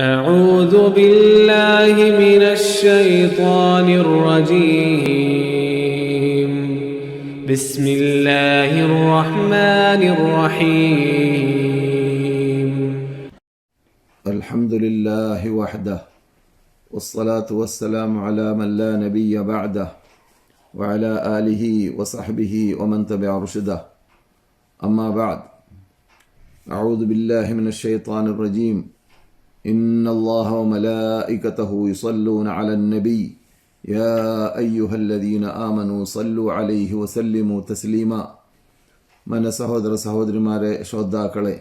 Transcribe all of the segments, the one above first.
أعوذ بالله من الشيطان الرجيم. بسم الله الرحمن الرحيم. الحمد لله وحده والصلاة والسلام على من لا نبي بعده وعلى آله وصحبه ومن تبع رشده. أما بعد أعوذ بالله من الشيطان الرجيم. إن الله وملائكته يصلون على النبي يا أيها الذين آمنوا صلوا عليه وسلموا تسليما من സഹോദര സഹോദരിമാരെ ശ്രോതാക്കളെ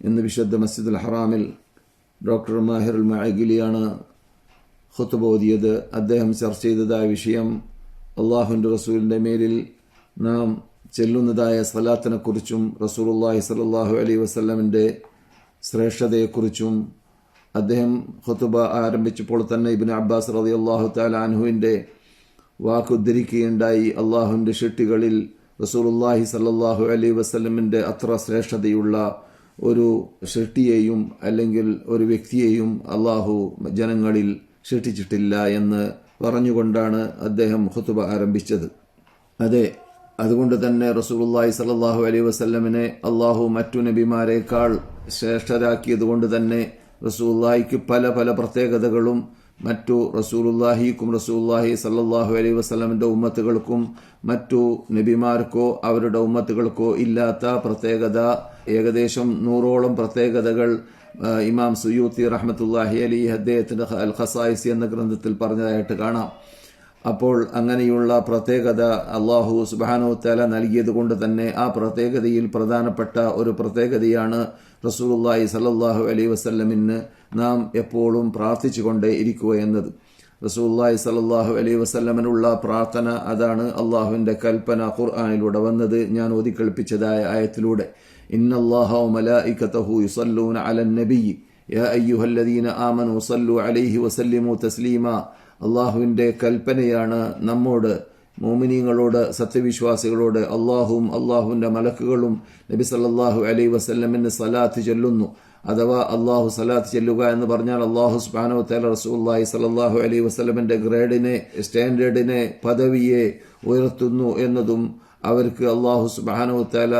ഇന്ന് വിശുദ്ധ മസ്ജിദുൽ ഹറാമിൽ ഡോക്ടർ മാഹിറുൽ മഅഗിലിയാണ് ഖുത്തുബ ഓതിയത് അദ്ദേഹം ചർച്ച ചെയ്തതായ വിഷയം അള്ളാഹുവിൻ്റെ റസൂലിൻ്റെ മേലിൽ നാം ചെല്ലുന്നതായ സലാത്തിനെക്കുറിച്ചും റസൂലുള്ളാഹി സ്വല്ലല്ലാഹു അലൈഹി വസല്ലമിൻ്റെ ശ്രേഷ്ഠതയെക്കുറിച്ചും അദ്ദേഹം ഖുത്തുബ ആരംഭിച്ചപ്പോൾ തന്നെ ഇബിൻ അബ്ബാസ് റതി അള്ളാഹു താലാൻഹുവിന്റെ വാക്കുദ്ധരിക്കുകയുണ്ടായി. അള്ളാഹുവിന്റെ ഷെട്ടികളിൽ റസൂലുള്ളാഹി സല്ലാഹു അലൈ വസ്ലമിന്റെ അത്ര ശ്രേഷ്ഠതയുള്ള ഒരു ഷെട്ടിയെയും അല്ലെങ്കിൽ ഒരു വ്യക്തിയെയും അള്ളാഹു ജനങ്ങളിൽ ഷെട്ടിച്ചിട്ടില്ല എന്ന് പറഞ്ഞുകൊണ്ടാണ് അദ്ദേഹം ഹുത്തുബ ആരംഭിച്ചത്. അതെ അതുകൊണ്ട് തന്നെ റസൂലുള്ളാഹി സല്ലാഹു അലൈ വസ്ലമിനെ അള്ളാഹു മറ്റു നബിമാരെക്കാൾ ശ്രേഷ്ഠരാക്കിയത് കൊണ്ട് തന്നെ റസൂലുള്ളാഹിക്ക് പല പല പ്രത്യേകതകളും മറ്റു റസൂലുല്ലാഹിക്കും റസൂലുള്ളാഹി സല്ലാഹു അലൈ വസ്ലമിന്റെ ഉമ്മത്തുകൾക്കും മറ്റു നബിമാർക്കോ അവരുടെ ഉമ്മത്തുകൾക്കോ ഇല്ലാത്ത പ്രത്യേകത. ഏകദേശം നൂറോളം പ്രത്യേകതകൾ ഇമാം സുയൂത്തി റഹ്മത്തുല്ലാഹി അലി അദ്ദേഹത്തിന്റെ അൽ ഖസായിസി എന്ന ഗ്രന്ഥത്തിൽ പറഞ്ഞതായിട്ട് കാണാം. അപ്പോൾ അങ്ങനെയുള്ള പ്രത്യേകത അള്ളാഹു സുബാനോ തല നൽകിയത് കൊണ്ട് തന്നെ ആ പ്രത്യേകതയിൽ പ്രധാനപ്പെട്ട ഒരു പ്രത്യേകതയാണ് റസൂലുള്ളാഹി സലല്ലാഹു അലൈ വസ്ല്ലമിന് നാം എപ്പോഴും പ്രാർത്ഥിച്ചു കൊണ്ടേ ഇരിക്കുക എന്നത്. റസൂലുള്ളാഹി സലല്ലാഹു അലൈ വസ്ല്ലമിനുള്ള പ്രാർത്ഥന അതാണ് അള്ളാഹുവിന്റെ കൽപ്പന ഖുർആാനിലൂടെ വന്നത്. ഞാൻ ഓതിക്കളിപ്പിച്ചതായ ആയത്തിലൂടെ. ഇന്നല്ലാഹു അലൻ നബി. യാ അയ്യുഹല്ലദീന ആമനു സല്ലു അലൈഹി വസല്ലിമു തസ്ലീമ. അള്ളാഹുവിന്റെ കൽപ്പനയാണ് നമ്മോട് മോമിനീങ്ങളോട് സത്യവിശ്വാസികളോട് അള്ളാഹുവും അള്ളാഹുവിന്റെ മലക്കുകളും നബി സല്ലാഹു അലൈ വസ്ല്ലമിന് സലാത്ത് ചൊല്ലുന്നു. അഥവാ അള്ളാഹു സലാത്ത് ചെല്ലുക എന്ന് പറഞ്ഞാൽ അള്ളാഹു സുബാനോ തല റസൂല്ലാഹി സലാഹു അലൈ വസ്ലമിന്റെ ഗ്രേഡിനെ സ്റ്റാൻഡേർഡിനെ പദവിയെ ഉയർത്തുന്നു എന്നതും അവർക്ക് അള്ളാഹു സുബാനോ തല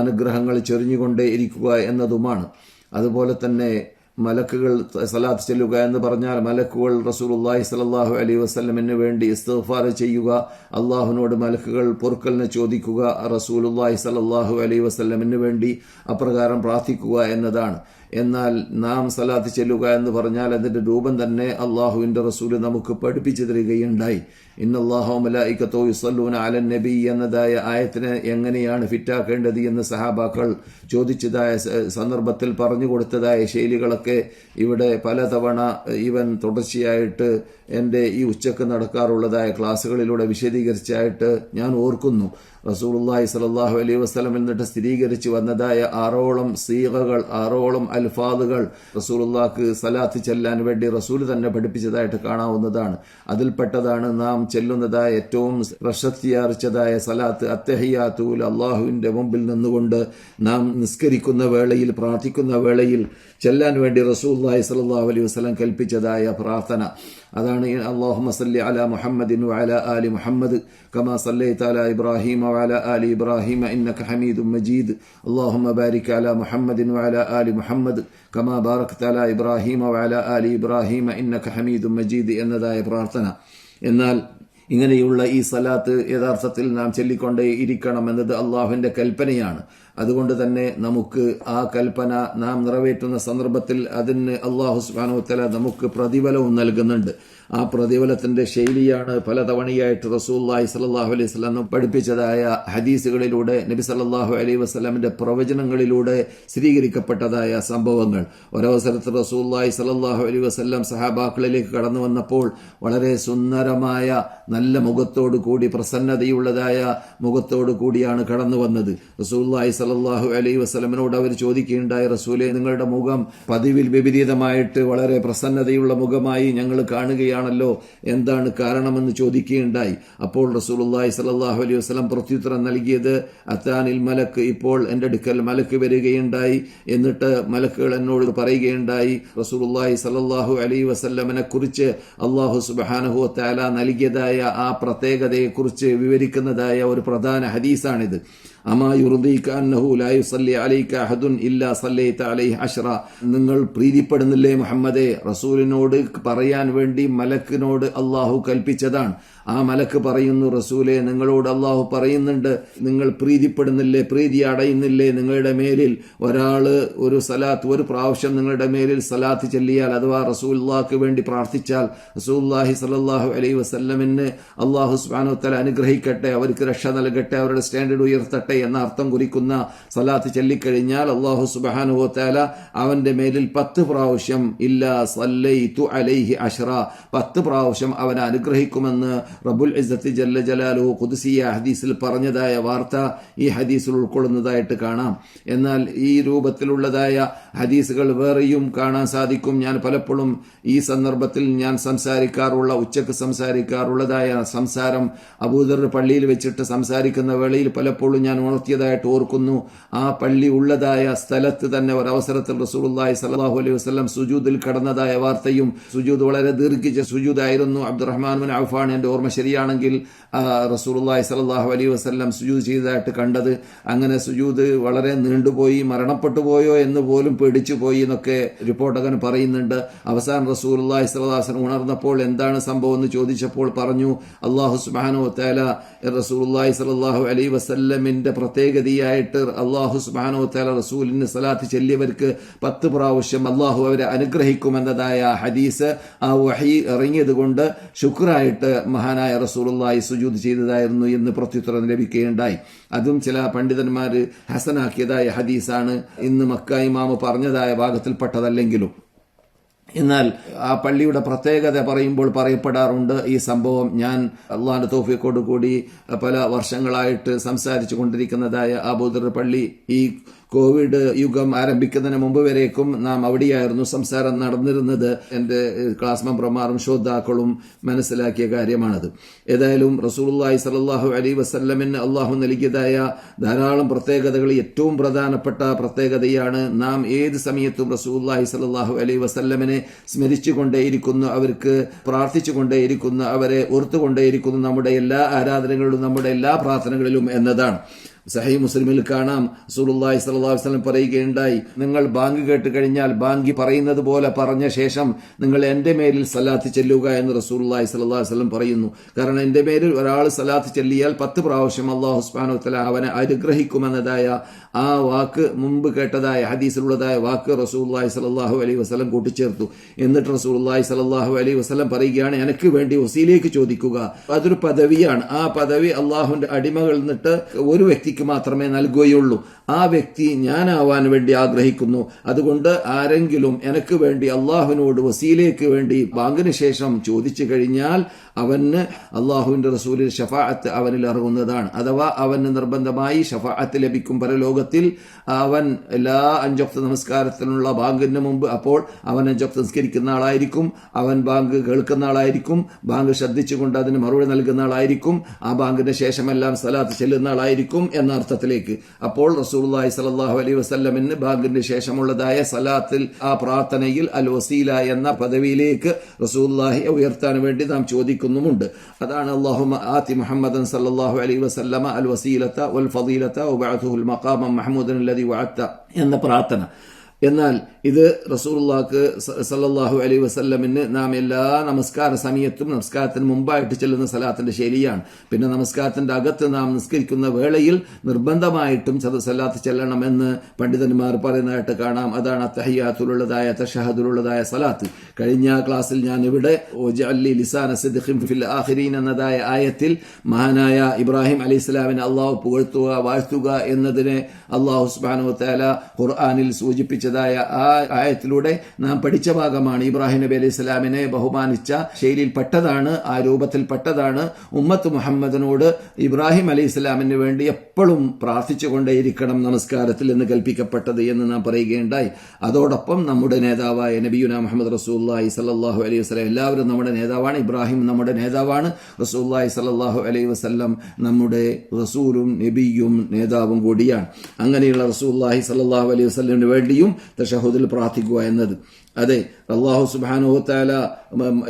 അനുഗ്രഹങ്ങൾ ചൊരിഞ്ഞുകൊണ്ടേ ഇരിക്കുക എന്നതുമാണ്. അതുപോലെ തന്നെ മലക്കുകൾ സലാത്ത് ചെല്ലുക എന്ന് പറഞ്ഞാൽ മലക്കുകൾ റസൂലുള്ളാഹി സലാഹു അലൈഹി വസ്ലമിന് വേണ്ടി ഇസ്തഫാർ ചെയ്യുക അള്ളാഹുവിനോട് മലക്കുകൾ പൊറുക്കലിനെ ചോദിക്കുക റസൂലുള്ളാഹി സലാഹു അലൈഹി വസ്ലമിന് വേണ്ടി അപ്രകാരം പ്രാർത്ഥിക്കുക എന്നതാണ്. എന്നാൽ നാം സലാത്ത് ചെല്ലുക എന്ന് പറഞ്ഞാൽ അതിന്റെ രൂപം തന്നെ അള്ളാഹുവിന്റെ റസൂൽ നമുക്ക് പഠിപ്പിച്ചു തരികയുണ്ടായി. ഇന്നല്ലാഹു മലായിക്കത്തോ യുസല്ലൂന അലൻ നബി എന്നതായ ആയത്തിന് എങ്ങനെയാണ് ഫിറ്റാക്കേണ്ടത് എന്ന് സഹാബാക്കൾ ചോദിച്ചതായ സന്ദർഭത്തിൽ പറഞ്ഞു കൊടുത്തതായ ശൈലികളൊക്കെ ഇവിടെ പലതവണ ഇവൻ തുടർച്ചയായിട്ട് എന്റെ ഈ ഉച്ചയ്ക്ക് നടക്കാറുള്ളതായ ക്ലാസ്സുകളിലൂടെ വിശദീകരിച്ചായിട്ട് ഞാൻ ഓർക്കുന്നു. റസൂലുള്ളാഹി സ്വല്ലല്ലാഹു അലൈഹി വസല്ലം എന്നിട്ട് സ്ഥിരീകരിച്ച് വന്നതായ ആറോളം സീകകൾ ആറോളം അൽഫാദുകൾ റസൂലുള്ളാഹ്ക്ക് സലാത്ത് ചെല്ലാൻ വേണ്ടി റസൂൽ തന്നെ പഠിപ്പിച്ചതായിട്ട് കാണാവുന്നതാണ്. അതിൽപ്പെട്ടതാണ് നാം ചെല്ലുന്നതായ ഏറ്റവും പ്രശസ്തിയാർച്ചതായ സലാത്ത് അത്തഹിയാത്തൂൽ അള്ളാഹുവിന്റെ മുമ്പിൽ നിന്നുകൊണ്ട് നാം നിസ്കരിക്കുന്ന വേളയിൽ പ്രാർത്ഥിക്കുന്ന വേളയിൽ ചെല്ലാൻ വേണ്ടി റസൂല്ലാഹി സലാഹു അലൈഹി വസ്ലം കൽപ്പിച്ചതായ പ്രാർത്ഥന. അതാണ് അള്ളാഹു മസല്ലി അല മുഹമ്മദിൻ വാല അലി മുഹമ്മദ് കമാ സല്ലൈ തല ഇബ്രാഹിമ വാല അലി ഇബ്രാഹിമ ഇന്നക ഹമീദും മജീദ്. അള്ളാഹു ബാരിക് അല മുഹമ്മദിൻ വാല അലി മുഹമ്മദ് കമാ ബാറക് തല ഇബ്രാഹിമ വാല അലി ഇബ്രാഹിമ ഇന്നക ഹമീദും മജീദ് എന്നതായ പ്രാർത്ഥന. എന്നാൽ ഇങ്ങനെയുള്ള ഈ സലാത്ത് യഥാർത്ഥത്തിൽ നാം ചൊല്ലിക്കൊണ്ടേ ഇരിക്കണം എന്നത് അള്ളാഹുവിന്റെ കൽപ്പനയാണ്. അതുകൊണ്ട് തന്നെ നമുക്ക് ആ കൽപ്പന നാം നിറവേറ്റുന്ന സന്ദർഭത്തിൽ അതിന് അള്ളാഹു സുബ്ഹാനഹു വതആല നമുക്ക് പ്രതിഫലവും നൽകുന്നുണ്ട്. ആ പ്രതിഫലത്തിന്റെ ശൈലിയാണ് പലതവണയായിട്ട് റസൂല്ലാഹി സല്ലല്ലാഹു അലൈഹി വസല്ലം പഠിപ്പിച്ചതായ ഹദീസുകളിലൂടെ നബി സല്ലാഹു അലൈഹി വസ്ലമിന്റെ പ്രവചനങ്ങളിലൂടെ സ്ഥിരീകരിക്കപ്പെട്ടതായ സംഭവങ്ങൾ. ഒരവസരത്തിൽ റസൂല്ലാഹി സല്ലല്ലാഹു അലൈഹി വസല്ലം സഹാബാക്കളിലേക്ക് കടന്നു വന്നപ്പോൾ വളരെ സുന്ദരമായ നല്ല മുഖത്തോടു കൂടി പ്രസന്നതയുള്ളതായ മുഖത്തോടു കൂടിയാണ് കടന്നു വന്നത്. റസൂല്ലാഹി സലല്ലാഹു അലൈഹി വസ്ലമിനോട് അവർ ചോദിക്കുകയുണ്ടായ റസൂലെ നിങ്ങളുടെ മുഖം പതിവിൽ വിപരീതമായിട്ട് വളരെ പ്രസന്നതയുള്ള മുഖമായി ഞങ്ങൾ കാണുകയാണല്ലോ എന്താണ് കാരണമെന്ന് ചോദിക്കുകയുണ്ടായി. അപ്പോൾ റസൂലുള്ളാഹി സലാഹു അലൈഹി വസല്ലം പ്രത്യുത്തരം നൽകിയത് അത്താനിൽ മലക്ക് ഇപ്പോൾ എന്റെ അടുക്കൽ മലക്ക് വരികയുണ്ടായി എന്നിട്ട് മലക്കുകൾ എന്നോട് പറയുകയുണ്ടായി റസൂലുള്ളാഹി സലാഹു അലൈഹി വസല്ലമനെ കുറിച്ച് അള്ളാഹു സുബാനഹു താല നൽകിയതായ ആ പ്രത്യേകതയെക്കുറിച്ച് വിവരിക്കുന്നതായ ഒരു പ്രധാന ഹദീസാണിത്. അമാ യുർദീക ലാ അലൈക ഇല്ലാ സല്ലൈത അലൈഹി അഷ്റ നിങ്ങൾ പ്രീതിപ്പെടുന്നില്ലേ മുഹമ്മദേ? റസൂലിനോട് പറയാൻ വേണ്ടി മലക്കിനോട് അള്ളാഹു കൽപ്പിച്ചതാണ്. ആ മലക്ക് പറയുന്നു റസൂലെ നിങ്ങളോട് അള്ളാഹു പറയുന്നുണ്ട് നിങ്ങൾ പ്രീതിപ്പെടുന്നില്ലേ പ്രീതി അടയുന്നില്ലേ നിങ്ങളുടെ മേലിൽ ഒരാൾ ഒരു സലാത്ത് ഒരു പ്രാവശ്യം നിങ്ങളുടെ മേലിൽ സലാത്ത് ചെല്ലിയാൽ അഥവാ റസൂല്ലാക്ക് വേണ്ടി പ്രാർത്ഥിച്ചാൽ റസൂല്ലാഹി സലാഹു അലൈ വസ്ല്ലമിന് അള്ളാഹു സുബാനുത്തല അനുഗ്രഹിക്കട്ടെ അവർക്ക് രക്ഷ നൽകട്ടെ അവരുടെ സ്റ്റാൻഡേർഡ് ഉയർത്തട്ടെ എന്ന അർത്ഥം കുറിക്കുന്ന സലാത്ത് ചൊല്ലിക്കഴിഞ്ഞാൽ അള്ളാഹു സുബാനുഹോത്താല അവന്റെ മേലിൽ പത്ത് പ്രാവശ്യം ഇല്ല സല്ലൈ തു അലൈഹി അഷ്റ പത്ത് പ്രാവശ്യം അവനെ അനുഗ്രഹിക്കുമെന്ന് റബുൽ ഇസത്ത് ജല്ല ജലാലു കുദുസിയ ഹദീസിൽ പറഞ്ഞതായ വാർത്ത ഈ ഹദീസിൽ ഉൾക്കൊള്ളുന്നതായിട്ട് കാണാം. എന്നാൽ ഈ രൂപത്തിലുള്ളതായ ഹദീസുകൾ വേറെയും കാണാൻ സാധിക്കും. ഞാൻ പലപ്പോഴും ഈ സന്ദർഭത്തിൽ ഞാൻ സംസാരിക്കാറുള്ള ഉച്ചയ്ക്ക് സംസാരിക്കാറുള്ളതായ സംസാരം അബൂദർ പള്ളിയിൽ വെച്ചിട്ട് സംസാരിക്കുന്ന വേളയിൽ പലപ്പോഴും ഞാൻ ഉണർത്തിയതായിട്ട് ഓർക്കുന്നു. ആ പള്ളി ഉള്ളതായ സ്ഥലത്ത് തന്നെ ഒരവസരത്തിൽ റസൂലുള്ളാഹി സലാഹു അലൈഹി വസ്ലം സുജൂദിൽ കടന്നതായ വാർത്തയും സുജൂദ് വളരെ ദീർഘിച്ച സുജൂദായിരുന്നു. അബ്ദുറഹ്മാൻ ബിൻ ഔഫാൻ എന്റെ ഓർമ്മ ശരിയാണെങ്കിൽ റസൂലുള്ളാഹി സ്വല്ലല്ലാഹു അലൈഹി വസല്ലം സുജൂദ് ചെയ്തതായിട്ട് കണ്ടത്. അങ്ങനെ സുജൂദ് വളരെ നീണ്ടുപോയി മരണപ്പെട്ടു പോയോ എന്ന് പോലും പേടിച്ചു പോയി എന്നൊക്കെ റിപ്പോർട്ടകൻ പറയുന്നുണ്ട്. അവസാനം റസൂലുള്ളാഹി സ്വല്ലല്ലാഹു അലൈഹി വസല്ലം ഉണർന്നപ്പോൾ എന്താണ് സംഭവം എന്ന് ചോദിച്ചപ്പോൾ പറഞ്ഞു അള്ളാഹു സുബ്ഹാനഹു വതആല റസൂലുള്ളാഹി സ്വല്ലല്ലാഹു അലൈഹി വസല്ലമിന്റെ പ്രത്യേകതയായിട്ട് അള്ളാഹു സുബ്ഹാനഹു വതആല റസൂലിന് സലാത്ത് ചെല്ലിയവർക്ക് പത്ത് പ്രാവശ്യം അള്ളാഹു അവരെ അനുഗ്രഹിക്കുമെന്നതായ ഹദീസ് ആ വഹി ഇറങ്ങിയത് കൊണ്ട് ശുക്രായിട്ട് മഹാനായ റസൂലുള്ളാഹി സുജൂദ് ചെയ്തതായിരുന്നു എന്ന് പ്രത്യുത്തരം ലഭിക്കുകയുണ്ടായി. അതും ചില പണ്ഡിതന്മാർ ഹസനാക്കിയതായ ഹദീസാണ് ഇന്ന് മക്ക ഇമാമ് പറഞ്ഞതായ ഭാഗത്തിൽപ്പെട്ടതല്ലെങ്കിലും. എന്നാൽ ആ പള്ളിയുടെ പ്രത്യേകത പറയുമ്പോൾ പറയപ്പെടാറുണ്ട്. ഈ സംഭവം ഞാൻ അള്ളാന്റെ തോഫിക്കോട് കൂടി പല വർഷങ്ങളായിട്ട് സംസാരിച്ചു കൊണ്ടിരിക്കുന്നതായ ആബൂദർ പള്ളി ഈ കോവിഡ് യുഗം ആരംഭിക്കുന്നതിന് മുമ്പ് വരേക്കും നാം അവിടെയായിരുന്നു സംസാരം നടന്നിരുന്നത്. എന്റെ ക്ലാസ് മെമ്പർമാരും ശ്രോതാക്കളും മനസ്സിലാക്കിയ കാര്യമാണത്. ഏതായാലും റസൂലുള്ളാഹി സലാഹു അലി വസല്ലമിന് അള്ളാഹു നൽകിയതായ ധാരാളം പ്രത്യേകതകൾ ഏറ്റവും പ്രധാനപ്പെട്ട പ്രത്യേകതയാണ് നാം ഏത് സമയത്തും റസൂലുള്ളാഹി സലാഹു അലൈഹി വസല്ലമിനെ സ്മരിച്ചുകൊണ്ടേയിരിക്കുന്നു അവർക്ക് പ്രാർത്ഥിച്ചുകൊണ്ടേയിരിക്കുന്നു അവരെ ഓർത്തുകൊണ്ടേയിരിക്കുന്നു നമ്മുടെ എല്ലാ ആരാധനകളിലും നമ്മുടെ എല്ലാ പ്രാർത്ഥനകളിലും എന്നതാണ്. സഹി മുസ്ലിമിൽ കാണാം. സുറുല്ലാഹി സ്വല്ലല്ലാഹു വസ്ലം പറയുകയുണ്ടായി നിങ്ങൾ ബാങ്ക് കേട്ട് കഴിഞ്ഞാൽ ബാങ്കി പറയുന്നത് പോലെ പറഞ്ഞ ശേഷം നിങ്ങൾ എന്റെ മേലിൽ സലാത്ത് ചെല്ലുക എന്ന് റസൂലുള്ളാഹി സ്വല്ലല്ലാഹു വസ്ലം പറയുന്നു. കാരണം എന്റെ മേലിൽ ഒരാൾ സലാത്ത് ചെല്ലിയാൽ പത്ത് പ്രാവശ്യം അള്ളാഹു സുബ്ഹാനഹു വതആല അവനെ അനുഗ്രഹിക്കുമെന്നതായ ആ വാക്ക് മുമ്പ് കേട്ടതായ ഹദീസിലുള്ളതായ വാക്ക് റസൂലുള്ളാഹി സ്വല്ലല്ലാഹു അലൈഹി വസ്ലം കൂട്ടിച്ചേർത്തു. എന്നിട്ട് റസൂലുള്ളാഹി സ്വല്ലല്ലാഹു അലൈഹി വസ്ലം പറയുകയാണ് എനിക്ക് വേണ്ടി വസീലേക്ക് ചോദിക്കുക. അതൊരു പദവിയാണ്. ആ പദവി അള്ളാഹുവിന്റെ അടിമകളിൽ നിന്നിട്ട് ഒരു വ്യക്തി വ്യക്തിക്ക് മാത്രമേ നൽകുകയുള്ളൂ. ആ വ്യക്തി ഞാനാവാൻ വേണ്ടി ആഗ്രഹിക്കുന്നു. അതുകൊണ്ട് ആരെങ്കിലും എനിക്ക് വേണ്ടി അള്ളാഹുവിനോട് വസീലേക്ക് വേണ്ടി ബാങ്കിന് ശേഷം ചോദിച്ചു കഴിഞ്ഞാൽ അവന് അള്ളാഹുവിന്റെ റസൂലിൽ ഷഫാഅത്ത് അവനിൽ ഇറങ്ങുന്നതാണ്. അഥവാ അവന് നിർബന്ധമായി ഷഫാഅത്ത് ലഭിക്കും പരലോകത്തിൽ അവൻ എല്ലാ അഞ്ചൊക്ത നമസ്കാരത്തിനുള്ള ബാങ്കിന് മുമ്പ് അപ്പോൾ അവൻ അഞ്ചൊക്ത സംസ്കരിക്കുന്ന ആളായിരിക്കും അവൻ ബാങ്ക് കേൾക്കുന്ന ആളായിരിക്കും ബാങ്ക് ശ്രദ്ധിച്ചുകൊണ്ട് അതിന് മറുപടി നൽകുന്ന ആളായിരിക്കും ആ ബാങ്കിന് ശേഷമെല്ലാം സ്ഥലത്ത് ചെല്ലുന്ന ആളായിരിക്കും എന്ന അർത്ഥത്തിലേക്ക്. അപ്പോൾ റസൂലുള്ളാഹി സ്വല്ലല്ലാഹു അലൈഹി വസ്ല്ലമിന് ബാങ്കിന് ശേഷമുള്ളതായ സലാത്തിൽ ആ പ്രാർത്ഥനയിൽ അൽ വസീല എന്ന പദവിയിലേക്ക് റസൂലുള്ളാഹി ഉയർത്താൻ വേണ്ടി നാം ചോദിക്കുന്നുമുണ്ട് അതാണ് അല്ലാഹു ആതി മുഹമ്മദൻ സല്ലല്ലാഹു അലൈഹി വസല്ലമ അൽ വസീലത വൽ ഫദീലത വബഅതുഹുൽ മഖാമ മഹ്മൂദൻ അല്ലദി വഅത്ത എന്ന പ്രാർത്ഥന എന്നാൽ ഇത് റസൂലുള്ളാക്ക് സല്ലല്ലാഹു അലൈ വസ്ല്ലമിന് നാം എല്ലാ നമസ്കാര സമയത്തും നമസ്കാരത്തിന് മുമ്പായിട്ട് ചെല്ലുന്ന സലാത്തിന്റെ ശൈലിയാണ്. പിന്നെ നമസ്കാരത്തിന്റെ അകത്ത് നാം നിസ്കരിക്കുന്ന വേളയിൽ നിർബന്ധമായിട്ടും സലാത്ത് ചെല്ലണമെന്ന് പണ്ഡിതന്മാർ പറയുന്നതായിട്ട് കാണാം. അതാണ് അത്തഹയ്യാത്തുള്ളതായ തഷഹദുള്ളതായ സലാത്ത്. കഴിഞ്ഞ ക്ലാസ്സിൽ ഞാൻ ഇവിടെ ലിസാന ഫിൽ ആഖിരീൻ എന്നതായ ആയത്തിൽ മഹാനായ ഇബ്രാഹിം അലി ഇസ്ലാമിനെ അള്ളാഹു പുകഴ്ത്തുക വാഴ്ത്തുക എന്നതിനെ അള്ളാഹു ഉസ്മാനു തആല ഖുർആനിൽ സൂചിപ്പിച്ചത് ബഹുമാനിച്ചതായ ആ ആയത്തിലൂടെ നാം പഠിച്ച ഭാഗമാണ് ഇബ്രാഹിം നബി അലൈഹി സ്വലാമിനെ ബഹുമാനിച്ച ശൈലിയിൽ പെട്ടതാണ് ആ രൂപത്തിൽ പെട്ടതാണ് ഉമ്മത്ത് മുഹമ്മദിനോട് ഇബ്രാഹിം അലൈഹി സ്വലാമിന് വേണ്ടി എപ്പോഴും പ്രാർത്ഥിച്ചുകൊണ്ടേയിരിക്കണം നമസ്കാരത്തിൽ എന്ന് കൽപ്പിക്കപ്പെട്ടത് എന്ന് നാം പറയുകയുണ്ടായി. അതോടൊപ്പം നമ്മുടെ നേതാവായ നബിയുന മുഹമ്മദ് റസൂല്ലായി സല്ലാഹു അലൈഹി വസ്ലം എല്ലാവരും നമ്മുടെ നേതാവാണ് ഇബ്രാഹിം നമ്മുടെ നേതാവാണ്. റസൂല്ലായി സല്ലാഹു അലൈഹി വസ്ലം നമ്മുടെ റസൂലും നബിയും നേതാവും കൂടിയാണ്. അങ്ങനെയുള്ള റസൂല്ലാഹി സല്ലാഹു അലൈഹി വസ്ലമിന് വേണ്ടിയും തഷഹുദിൽ പ്രാർത്ഥിക്കുക എന്നത്. അതെ അള്ളാഹു സുബാനുഹത്താല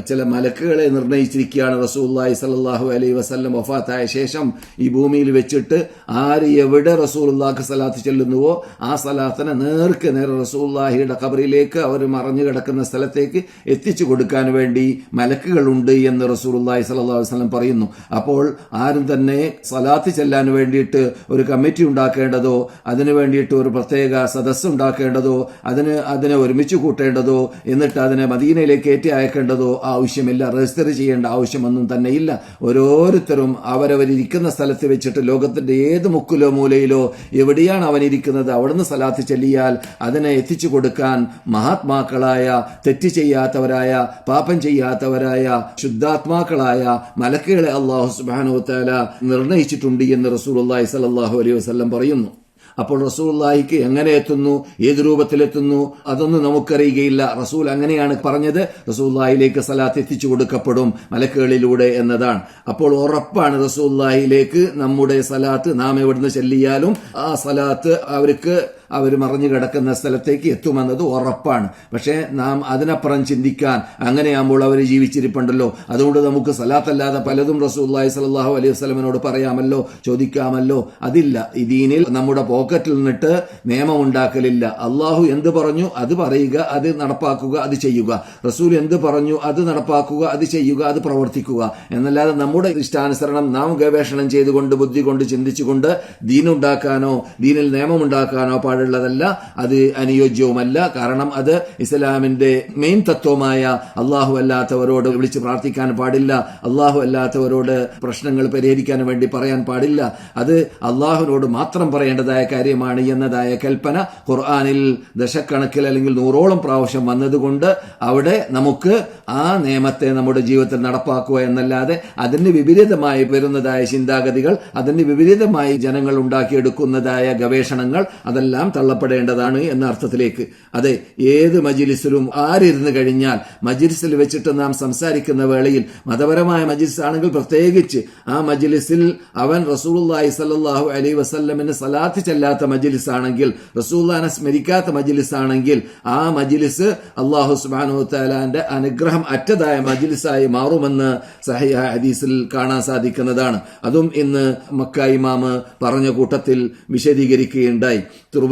ചില മലക്കുകളെ നിർണയിച്ചിരിക്കുകയാണ് റസൂല്ലായി സല്ലാഹു അലൈ വസ്ല്ലം വഫാത്തായ ശേഷം ഈ ഭൂമിയിൽ വെച്ചിട്ട് ആര് എവിടെ റസൂലുള്ളാഹ്ക്ക് സലാത്ത് ചെല്ലുന്നുവോ ആ സലാത്തിനെ നേർക്ക് നേരെ റസൂല്ലാഹിയുടെ കബറിലേക്ക് അവർ മറഞ്ഞു കിടക്കുന്ന സ്ഥലത്തേക്ക് എത്തിച്ചു കൊടുക്കാൻ വേണ്ടി മലക്കുകളുണ്ട് എന്ന് റസൂലുള്ളാഹി സല്ലല്ലാഹു അലൈഹി വസല്ലം പറയുന്നു. അപ്പോൾ ആരും തന്നെ സലാത്ത് ചെല്ലാൻ വേണ്ടിയിട്ട് ഒരു കമ്മിറ്റി ഉണ്ടാക്കേണ്ടതോ അതിനു വേണ്ടിയിട്ട് ഒരു പ്രത്യേക സദസ്സ് ഉണ്ടാക്കേണ്ടതോ അതിന് അതിനെ ഒരുമിച്ച് കൂട്ടേണ്ടതോ എന്നിട്ട് അതിനെ മദീനയിലേക്ക് കയറ്റി അയക്കേണ്ടതോ ആവശ്യമില്ല രജിസ്റ്റർ ചെയ്യേണ്ട ആവശ്യമൊന്നും തന്നെ ഇല്ല. ഓരോരുത്തരും അവരവരിയ്ക്കുന്ന സ്ഥലത്ത് വെച്ചിട്ട് ലോകത്തിന്റെ ഏത് മുക്കിലോ മൂലയിലോ എവിടെയാണ് അവൻ ഇരിക്കുന്നത് അവിടുന്ന് സ്ഥലത്ത് ചെല്ലിയാൽ അതിനെ എത്തിച്ചു കൊടുക്കാൻ മഹാത്മാക്കളായ തെറ്റ് ചെയ്യാത്തവരായ പാപം ചെയ്യാത്തവരായ ശുദ്ധാത്മാക്കളായ മലക്കുകളെ അള്ളാഹു സുബാനോ താല നിർണയിച്ചിട്ടുണ്ട് എന്ന് റസൂൽ അള്ളാഹി സലാഹു അലൈഹി വസ്ലം പറയുന്നു. അപ്പോൾ റസൂല്ലാഹിക്ക് എങ്ങനെ എത്തുന്നു? ഏത് രൂപത്തിലെത്തുന്നു? അതൊന്നും നമുക്കറിയുകയില്ല. റസൂൽ അങ്ങനെയാണ് പറഞ്ഞത്. റസൂല്ലാഹിലേക്ക് സലാത്ത് എത്തിച്ചു കൊടുക്കപ്പെടും മലക്കുകളിലൂടെ എന്നതാണ്. അപ്പോൾ ഉറപ്പാണ് റസൂല്ലാഹിലേക്ക് നമ്മുടെ സലാത്ത് നാം എവിടുന്ന് ചെല്ലിയാലും ആ സലാത്ത് അവർക്ക് അവർ മറിഞ്ഞു കിടക്കുന്ന സ്ഥലത്തേക്ക് എത്തുമെന്നത് ഉറപ്പാണ്. പക്ഷേ നാം അതിനപ്പുറം ചിന്തിക്കാൻ അങ്ങനെയാകുമ്പോൾ അവർ ജീവിച്ചിരിപ്പുണ്ടല്ലോ. അതുകൊണ്ട് നമുക്ക് സലാത്തല്ലാതെ പലതും റസൂല്ലായി സലാഹു അലൈഹി വസ്ലമിനോട് പറയാമല്ലോ ചോദിക്കാമല്ലോ. അതില്ല. ഈ ദീനിൽ നമ്മുടെ പോക്കറ്റിൽ നിന്നിട്ട് നിയമം ഉണ്ടാക്കലില്ല അള്ളാഹു എന്ത് പറഞ്ഞു അത് പറയുക അത് നടപ്പാക്കുക അത് ചെയ്യുക. റസൂൽ എന്ത് പറഞ്ഞു അത് നടപ്പാക്കുക അത് ചെയ്യുക അത് പ്രവർത്തിക്കുക. എന്നല്ലാതെ നമ്മുടെ ഇഷ്ടാനുസരണം നാം ഗവേഷണം ചെയ്തുകൊണ്ട് ബുദ്ധി കൊണ്ട് ചിന്തിച്ചുകൊണ്ട് ദീനുണ്ടാക്കാനോ ദീനിൽ നിയമം നിയമമുണ്ടാക്കാനോ പാടുള്ളതല്ല അത് അനുയോജ്യവുമല്ല. കാരണം അത് ഇസ്ലാമിന്റെ മെയിൻ തത്വമായ അള്ളാഹു അല്ലാത്തവരോട് വിളിച്ച് പ്രാർത്ഥിക്കാൻ പാടില്ല അള്ളാഹു അല്ലാത്തവരോട് പ്രശ്നങ്ങൾ പരിഹരിക്കാൻ വേണ്ടി പറയാൻ പാടില്ല. അത് അള്ളാഹുവിനോട് മാത്രം പറയേണ്ടതായ കാര്യമാണ് എന്നതായ കൽപ്പന ഖുർആാനിൽ ദശക്കണക്കിൽ അല്ലെങ്കിൽ നൂറോളം പ്രാവശ്യം വന്നതുകൊണ്ട് അവിടെ നമുക്ക് ആ നിയമത്തെ നമ്മുടെ ജീവിതത്തിൽ നടപ്പാക്കുക എന്നല്ലാതെ അതിന് വിപരീതമായി വരുന്നതായ ചിന്താഗതികൾ അതിന് വിപരീതമായി ജനങ്ങൾ ഉണ്ടാക്കിയെടുക്കുന്നതായ ഗവേഷണങ്ങൾ അതെല്ലാം തള്ളപ്പെടേണ്ടതാണ് എന്ന അർത്ഥത്തിലേക്ക്. അതെ ഏത് മജിലിസിലും ആരിരുന്ന് കഴിഞ്ഞാൽ മജിലിസിൽ വെച്ചിട്ട് നാം സംസാരിക്കുന്ന വേളയിൽ മതപരമായ മജിലിസ് ആണെങ്കിൽ പ്രത്യേകിച്ച് ആ മജിലിസിൽ അവൻ റസൂലുള്ളാഹി സല്ലാഹു അലൈഹി വസല്ലമിന് സലാത്ത് ചെല്ലാത്ത മജിലിസ് ആണെങ്കിൽ റസൂല്ലാനെ സ്മരിക്കാത്ത മജിലിസ് ആണെങ്കിൽ ആ മജിലിസ് അള്ളാഹു സുബാനു താലാന്റെ അനുഗ്രഹം അറ്റതായ മജിലിസായി മാറുമെന്ന് സഹിഹ ഹദീസിൽ കാണാൻ സാധിക്കുന്നതാണ്. അതും ഇന്ന് മക്ക ഇമാമ് പറഞ്ഞ കൂട്ടത്തിൽ വിശദീകരിക്കുകയുണ്ടായി.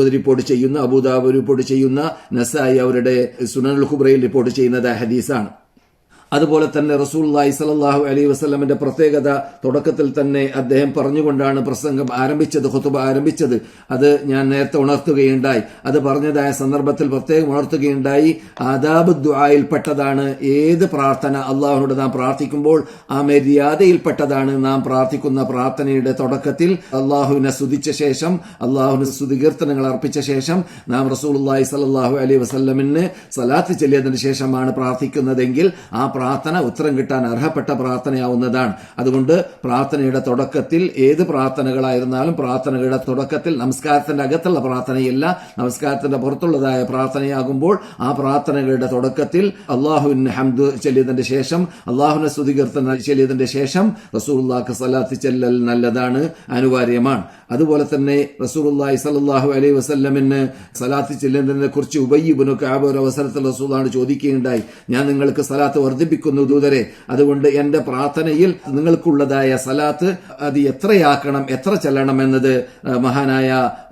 തുറബദ് റിപ്പോർട്ട് ചെയ്യുന്ന അബൂദാബ് റിപ്പോർട്ട് ചെയ്യുന്ന നസായി അവരുടെ സുനൽ ഖുബ്രയിൽ റിപ്പോർട്ട് ചെയ്യുന്നത് ഹദീസാണ്. അതുപോലെ തന്നെ റസൂല്ലായി സലാഹു അലൈഹി വസ്ലമിന്റെ പ്രത്യേകത തുടക്കത്തിൽ തന്നെ അദ്ദേഹം പറഞ്ഞുകൊണ്ടാണ് പ്രസംഗം ആരംഭിച്ചത് ഹുത്തുബ ആരംഭിച്ചത്. അത് ഞാൻ നേരത്തെ ഉണർത്തുകയുണ്ടായി. അത് പറഞ്ഞതായ സന്ദർഭത്തിൽ പ്രത്യേകം ഉണർത്തുകയുണ്ടായി. ആദാബ് ദ്വായിൽപ്പെട്ടതാണ് ഏത് പ്രാർത്ഥന അള്ളാഹുനോട് നാം പ്രാർത്ഥിക്കുമ്പോൾ ആ മര്യാദയിൽപ്പെട്ടതാണ് നാം പ്രാർത്ഥിക്കുന്ന പ്രാർത്ഥനയുടെ തുടക്കത്തിൽ അള്ളാഹുവിനെ സ്തുതിച്ച ശേഷം അള്ളാഹുവിന് സ്തുതികീർത്തനങ്ങൾ അർപ്പിച്ച ശേഷം നാം റസൂൽ സലാഹു അലൈഹി വസ്ലമിന് സലാത്ത് ചെല്ലിയതിനു ശേഷമാണ് പ്രാർത്ഥിക്കുന്നതെങ്കിൽ ആ പ്രാർത്ഥന ഉത്തരം കിട്ടാൻ അർഹപ്പെട്ട പ്രാർത്ഥനയാവുന്നതാണ്. അതുകൊണ്ട് പ്രാർത്ഥനയുടെ തുടക്കത്തിൽ ഏത് പ്രാർത്ഥനകളായിരുന്നാലും പ്രാർത്ഥനകളുടെ തുടക്കത്തിൽ നമസ്കാരത്തിന്റെ അകത്തുള്ള പ്രാർത്ഥനയല്ല നമസ്കാരത്തിന്റെ പുറത്തുള്ളതായ പ്രാർത്ഥനയാകുമ്പോൾ ആ പ്രാർത്ഥനകളുടെ തുടക്കത്തിൽ അള്ളാഹുവിന് ഹംദ് ചെല്ലിയതിന്റെ ശേഷം അള്ളാഹുവിനെ സ്തുതികീർത്തന ചെല്ലിയതിന്റെ ശേഷം റസൂലുള്ളാഹ്ക്ക് സലാത്ത് ചെല്ലൽ നല്ലതാണ് അനിവാര്യമാണ്. അതുപോലെ തന്നെ റസൂലുള്ളാഹി സലാഹു അലൈഹി വസ്ലമിന് സലാത്ത് ചെല്ലുന്നതിനെ കുറിച്ച് ഉബയ്യബിനു കാബ് ഒരു അവസരത്തിൽ റസൂലാണ് ചോദിക്കുകയുണ്ടായി ഞാൻ നിങ്ങൾക്ക് സലാത്ത് വർദ്ധിപ്പിക്കുന്നു ദൂതരെ. അതുകൊണ്ട് എന്റെ പ്രാർത്ഥനയിൽ നിങ്ങൾക്കുള്ളതായ സലാത്ത് അത് എത്രയാക്കണം എത്ര ചെല്ലണം എന്നത് മഹാനായ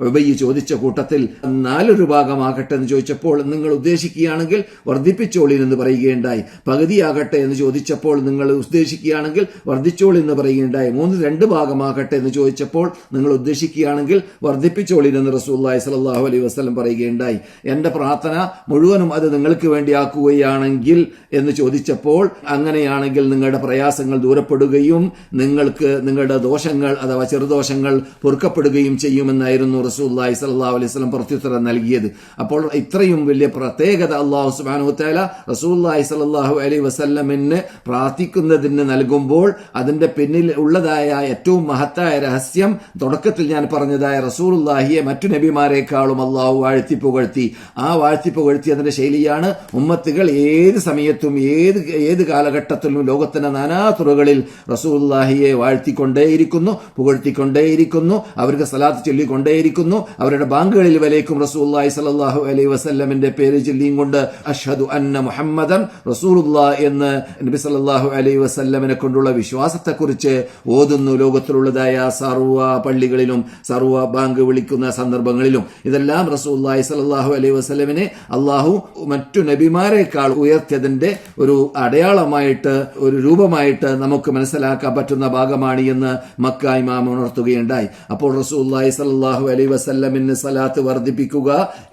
ഉബയ്യ ചോദിച്ച കൂട്ടത്തിൽ നാലൊരു ഭാഗമാകട്ടെ എന്ന് ചോദിച്ചപ്പോൾ നിങ്ങൾ ഉദ്ദേശിക്കുകയാണെങ്കിൽ വർദ്ധിപ്പിച്ചോളി എന്ന് പറയുകയുണ്ടായി. പകുതിയാകട്ടെ എന്ന് ചോദിച്ചപ്പോൾ നിങ്ങൾ ഉദ്ദേശിക്കുകയാണെങ്കിൽ വർദ്ധിച്ചോളി എന്ന് പറയുകയുണ്ടായി. മൂന്ന് രണ്ട് ഭാഗമാകട്ടെ എന്ന് ചോദിച്ചപ്പോൾ നിങ്ങൾ ഉദ്ദേശിക്കുകയാണെങ്കിൽ വർദ്ധിപ്പിച്ചോളി എന്ന് റസൂല്ലായി സലാഹു അലൈഹി വസ്ലം പറയുകയുണ്ടായി. എന്റെ പ്രാർത്ഥന മുഴുവനും അത് നിങ്ങൾക്ക് വേണ്ടിയാക്കുകയാണെങ്കിൽ എന്ന് ചോദിച്ചപ്പോൾ അപ്പോൾ അങ്ങനെയാണെങ്കിൽ നിങ്ങളുടെ പ്രയാസങ്ങൾ ദൂരപ്പെടുകയും നിങ്ങൾക്ക് നിങ്ങളുടെ ദോഷങ്ങൾ അഥവാ ചെറുദോഷങ്ങൾ പൊറുക്കപ്പെടുകയും ചെയ്യുമെന്നായിരുന്നു റസൂല്ലായി സല്ലാ അലൈഹി സ്വലം പ്രത്യുത്തരം നൽകിയത്. അപ്പോൾ ഇത്രയും വലിയ പ്രത്യേകത അള്ളാഹു സുബാനു താല റസൂല്ലായി സല്ലാഹു അലൈഹി വസല്ലമിന് പ്രാർത്ഥിക്കുന്നതിന് നൽകുമ്പോൾ അതിന്റെ പിന്നിൽ ഉള്ളതായ ഏറ്റവും മഹത്തായ രഹസ്യം തുടക്കത്തിൽ ഞാൻ പറഞ്ഞതായ റസൂലുല്ലാഹിയെ മറ്റു നബിമാരെക്കാളും അള്ളാഹു വാഴ്ത്തി പുകഴ്ത്തി. ആ വാഴ്ത്തി പുകഴ്ത്തി അതിന്റെ ശൈലിയാണ് ഉമ്മത്തുകൾ ഏത് സമയത്തും ഏത് ഏത് കാലഘട്ടത്തിലും ലോകത്തിന്റെ നാനാ തുറകളിൽ റസൂലുല്ലാഹിയെ വാഴ്ത്തിക്കൊണ്ടേയിരിക്കുന്നു പുകഴ്ത്തിക്കൊണ്ടേയിരിക്കുന്നു അവർക്ക് സലാത്ത് ചൊല്ലിക്കൊണ്ടേയിരിക്കുന്നു അവരുടെ ബാങ്കുകളിൽ വലേക്കും റസൂല്ലാഹി സലാഹു അലൈ വസ്ല്ലമിന്റെ പേര് ചൊല്ലിയും കൊണ്ട് അഷ്ഹദു അന്ന മുഹമ്മദൻ റസൂലുള്ള എന്ന് നബി സലാഹു അലൈ വസ്ല്ലമിനെ കൊണ്ടുള്ള വിശ്വാസത്തെക്കുറിച്ച് ഓതുന്നു ലോകത്തിലുള്ളതായ സർവ പള്ളികളിലും സർവ ബാങ്ക് വിളിക്കുന്ന സന്ദർഭങ്ങളിലും. ഇതെല്ലാം റസൂല്ലാഹി സലാഹു അലൈ വസ്ലമിനെ അള്ളാഹു മറ്റു നബിമാരെക്കാൾ ഉയർത്തിയതിന്റെ ഒരു അടയാളമായിട്ട് ഒരു രൂപമായിട്ട് നമുക്ക് മനസ്സിലാക്കാൻ പറ്റുന്ന ഭാഗമാണ് എന്ന് മക്ക ഇമാം ഉണർത്തുകയുണ്ടായി. അപ്പോൾ റസൂല്ലായി സല്ലല്ലാഹു അലൈ വസല്ലമിന് സലാത്ത് വർദ്ധിപ്പിക്കുക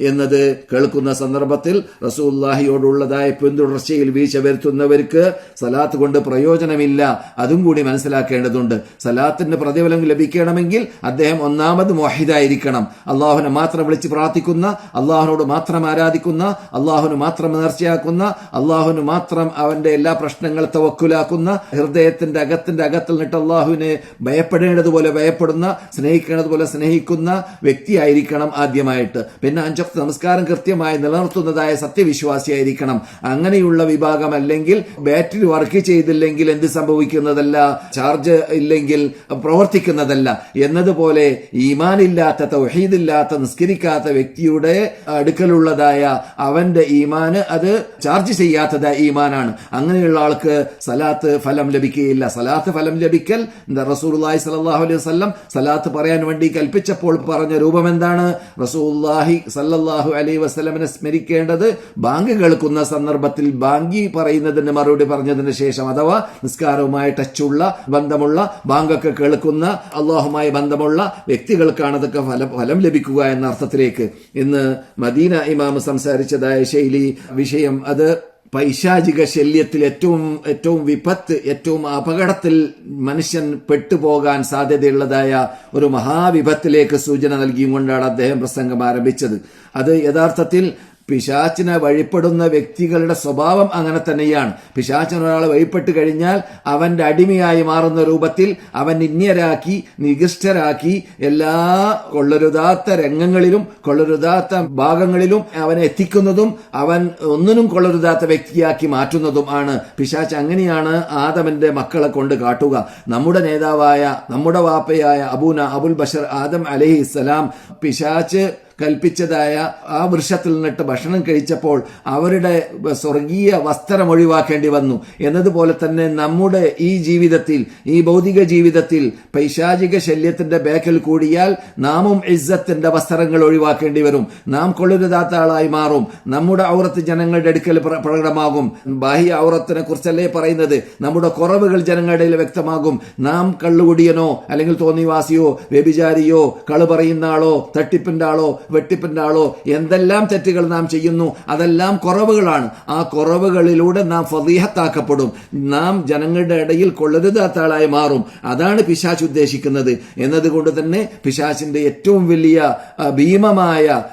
എന്നത് കേൾക്കുന്ന സന്ദർഭത്തിൽ റസൂല്ലാഹിയോടുള്ളതായ പിന്തുടർച്ചയിൽ വീഴ്ച വരുത്തുന്നവർക്ക് സലാത്ത് കൊണ്ട് പ്രയോജനമില്ല. അതും കൂടി മനസ്സിലാക്കേണ്ടതുണ്ട്. സലാത്തിന് പ്രതിഫലം ലഭിക്കണമെങ്കിൽ അദ്ദേഹം ഒന്നാമത് മോഹിദായിരിക്കണം അള്ളാഹുനെ മാത്രം വിളിച്ച് പ്രാർത്ഥിക്കുന്ന അള്ളാഹുനോട് മാത്രം ആരാധിക്കുന്ന അള്ളാഹുന് മാത്രം നേർച്ചയാക്കുന്ന അള്ളാഹുന് മാത്രം അവന്റെ എല്ലാ പ്രശ്നങ്ങൾ തവക്കുലാക്കുന്ന ഹൃദയത്തിന്റെ അകത്തിന്റെ അകത്തിൽ നിന്നിട്ട് അള്ളാഹുവിനെ ഭയപ്പെടേണ്ടതുപോലെ ഭയപ്പെടുന്ന സ്നേഹിക്കേണ്ടതുപോലെ സ്നേഹിക്കുന്ന വ്യക്തിയായിരിക്കണം ആദ്യമായിട്ട്. പിന്നെ അഞ്ചൊക്കെ നമസ്കാരം കൃത്യമായി നിലനിർത്തുന്നതായ സത്യവിശ്വാസിയായിരിക്കണം. അങ്ങനെയുള്ള വിഭാഗം അല്ലെങ്കിൽ ബാറ്ററി വർക്ക് ചെയ്തില്ലെങ്കിൽ എന്ത് സംഭവിക്കുന്നതല്ല? ചാർജ് ഇല്ലെങ്കിൽ പ്രവർത്തിക്കുന്നതല്ല. എന്നതുപോലെ ഈമാനില്ലാത്ത തൗഹീദില്ലാത്ത നിസ്കരിക്കാത്ത വ്യക്തിയുടെ അടുക്കലുള്ളതായ അവന്റെ ഈമാന് അത് ചാർജ് ചെയ്യാത്തത് ഈമാനാണ്. അങ്ങനെയുള്ള ആൾക്ക് സലാത്ത് ഫലം ലഭിക്കുകയില്ല. സലാത്ത് ഫലം ലഭിക്കൽ റസൂലുള്ളാഹി സലാഹു അലൈഹി വസല്ലം സലാത്ത് പറയാൻ വേണ്ടി കൽപ്പിച്ചപ്പോൾ പറഞ്ഞ രൂപം എന്താണ് റസൂല്ലാഹി സല്ലാഹു അലൈഹി വസ്ലമിനെ സ്മരിക്കേണ്ടത് ബാങ്ക് കേൾക്കുന്ന സന്ദർഭത്തിൽ ബാങ്കി പറയുന്നതിന് മറുപടി പറഞ്ഞതിന് ശേഷം അഥവാ നിസ്കാരവുമായി ടച്ചുള്ള ബന്ധമുള്ള ബാങ്കൊക്കെ കേൾക്കുന്ന അള്ളാഹുമായി ബന്ധമുള്ള വ്യക്തികൾക്കാണ് അതൊക്കെ ഫലം ഫലം ലഭിക്കുക എന്ന അർത്ഥത്തിലേക്ക് ഇന്ന് മദീന ഇമാം സംസാരിച്ചതായ ശൈലി വിഷയം അത് പൈശാചിക ശല്യത്തിൽ ഏറ്റവും ഏറ്റവും വിപത്ത് ഏറ്റവും അപകടത്തിൽ മനുഷ്യൻ പെട്ടുപോകാൻ സാധ്യതയുള്ളതായ ഒരു മഹാവിപത്തിലേക്ക് സൂചന നൽകിയും കൊണ്ടാണ് അദ്ദേഹം പ്രസംഗം ആരംഭിച്ചത്. അത് യഥാർത്ഥത്തിൽ പിശാച്ചിനെ വഴിപ്പെടുന്ന വ്യക്തികളുടെ സ്വഭാവം അങ്ങനെ തന്നെയാണ്. പിശാച്ചിന് ഒരാളെ വഴിപ്പെട്ട് കഴിഞ്ഞാൽ അവന്റെ അടിമയായി മാറുന്ന രൂപത്തിൽ അവൻ നിന്യരാക്കി നികൃഷ്ടരാക്കി എല്ലാ കൊള്ളരുതാത്ത രംഗങ്ങളിലും കൊള്ളരുതാത്ത ഭാഗങ്ങളിലും അവനെ എത്തിക്കുന്നതും അവൻ ഒന്നിനും കൊള്ളരുതാത്ത വ്യക്തിയാക്കി മാറ്റുന്നതും ആണ്. പിശാച്ച് അങ്ങനെയാണ് ആദമന്റെ മക്കളെ കൊണ്ട് കാട്ടുക. നമ്മുടെ നേതാവായ നമ്മുടെ വാപ്പയായ അബൂന അബുൽ ബഷർ ആദം അലഹി ഇസ്സലാം പിശാച്ച് കൽപ്പിച്ചതായ ആ വൃക്ഷത്തിൽ നിന്നിട്ട് ഭക്ഷണം കഴിച്ചപ്പോൾ അവരുടെ സ്വർഗീയ വസ്ത്രം ഒഴിവാക്കേണ്ടി വന്നു. എന്നതുപോലെ തന്നെ നമ്മുടെ ഈ ജീവിതത്തിൽ ഈ ഭൗതിക ജീവിതത്തിൽ പൈശാചിക ശല്യത്തിന്റെ ബേക്കൽ കൂടിയാൽ നാമും ഇസ്സത്തിന്റെ വസ്ത്രങ്ങൾ ഒഴിവാക്കേണ്ടി വരും. നാം കൊള്ളരുതാത്ത ആളായി മാറും. നമ്മുടെ ഔറത്ത് ജനങ്ങളുടെ അടുക്കൽ പ്രകടമാകും. ബാഹ്യ ഔറത്തിനെ കുറിച്ചല്ലേ പറയുന്നത്? നമ്മുടെ കുറവുകൾ ജനങ്ങളുടെ വ്യക്തമാകും. നാം കള്ളുകുടിയനോ അല്ലെങ്കിൽ തോന്നിവാസിയോ വ്യഭിചാരിയോ കൾ പറയുന്ന ആളോ തട്ടിപ്പിന്റെ ആളോ വെട്ടിപ്പിന്റെ ആളോ എന്തെല്ലാം തെറ്റുകൾ നാം ചെയ്യുന്നു അതെല്ലാം കുറവുകളാണ്. ആ കുറവുകളിലൂടെ നാം ഫതീഹത്താക്കപ്പെടും. നാം ജനങ്ങളുടെ ഇടയിൽ കൊള്ളരുതാത്ത ആളായി മാറും. അതാണ് പിശാച്ച് ഉദ്ദേശിക്കുന്നത്. എന്നതുകൊണ്ട് തന്നെ പിശാച്ചിന്റെ ഏറ്റവും വലിയ ഭീമമായ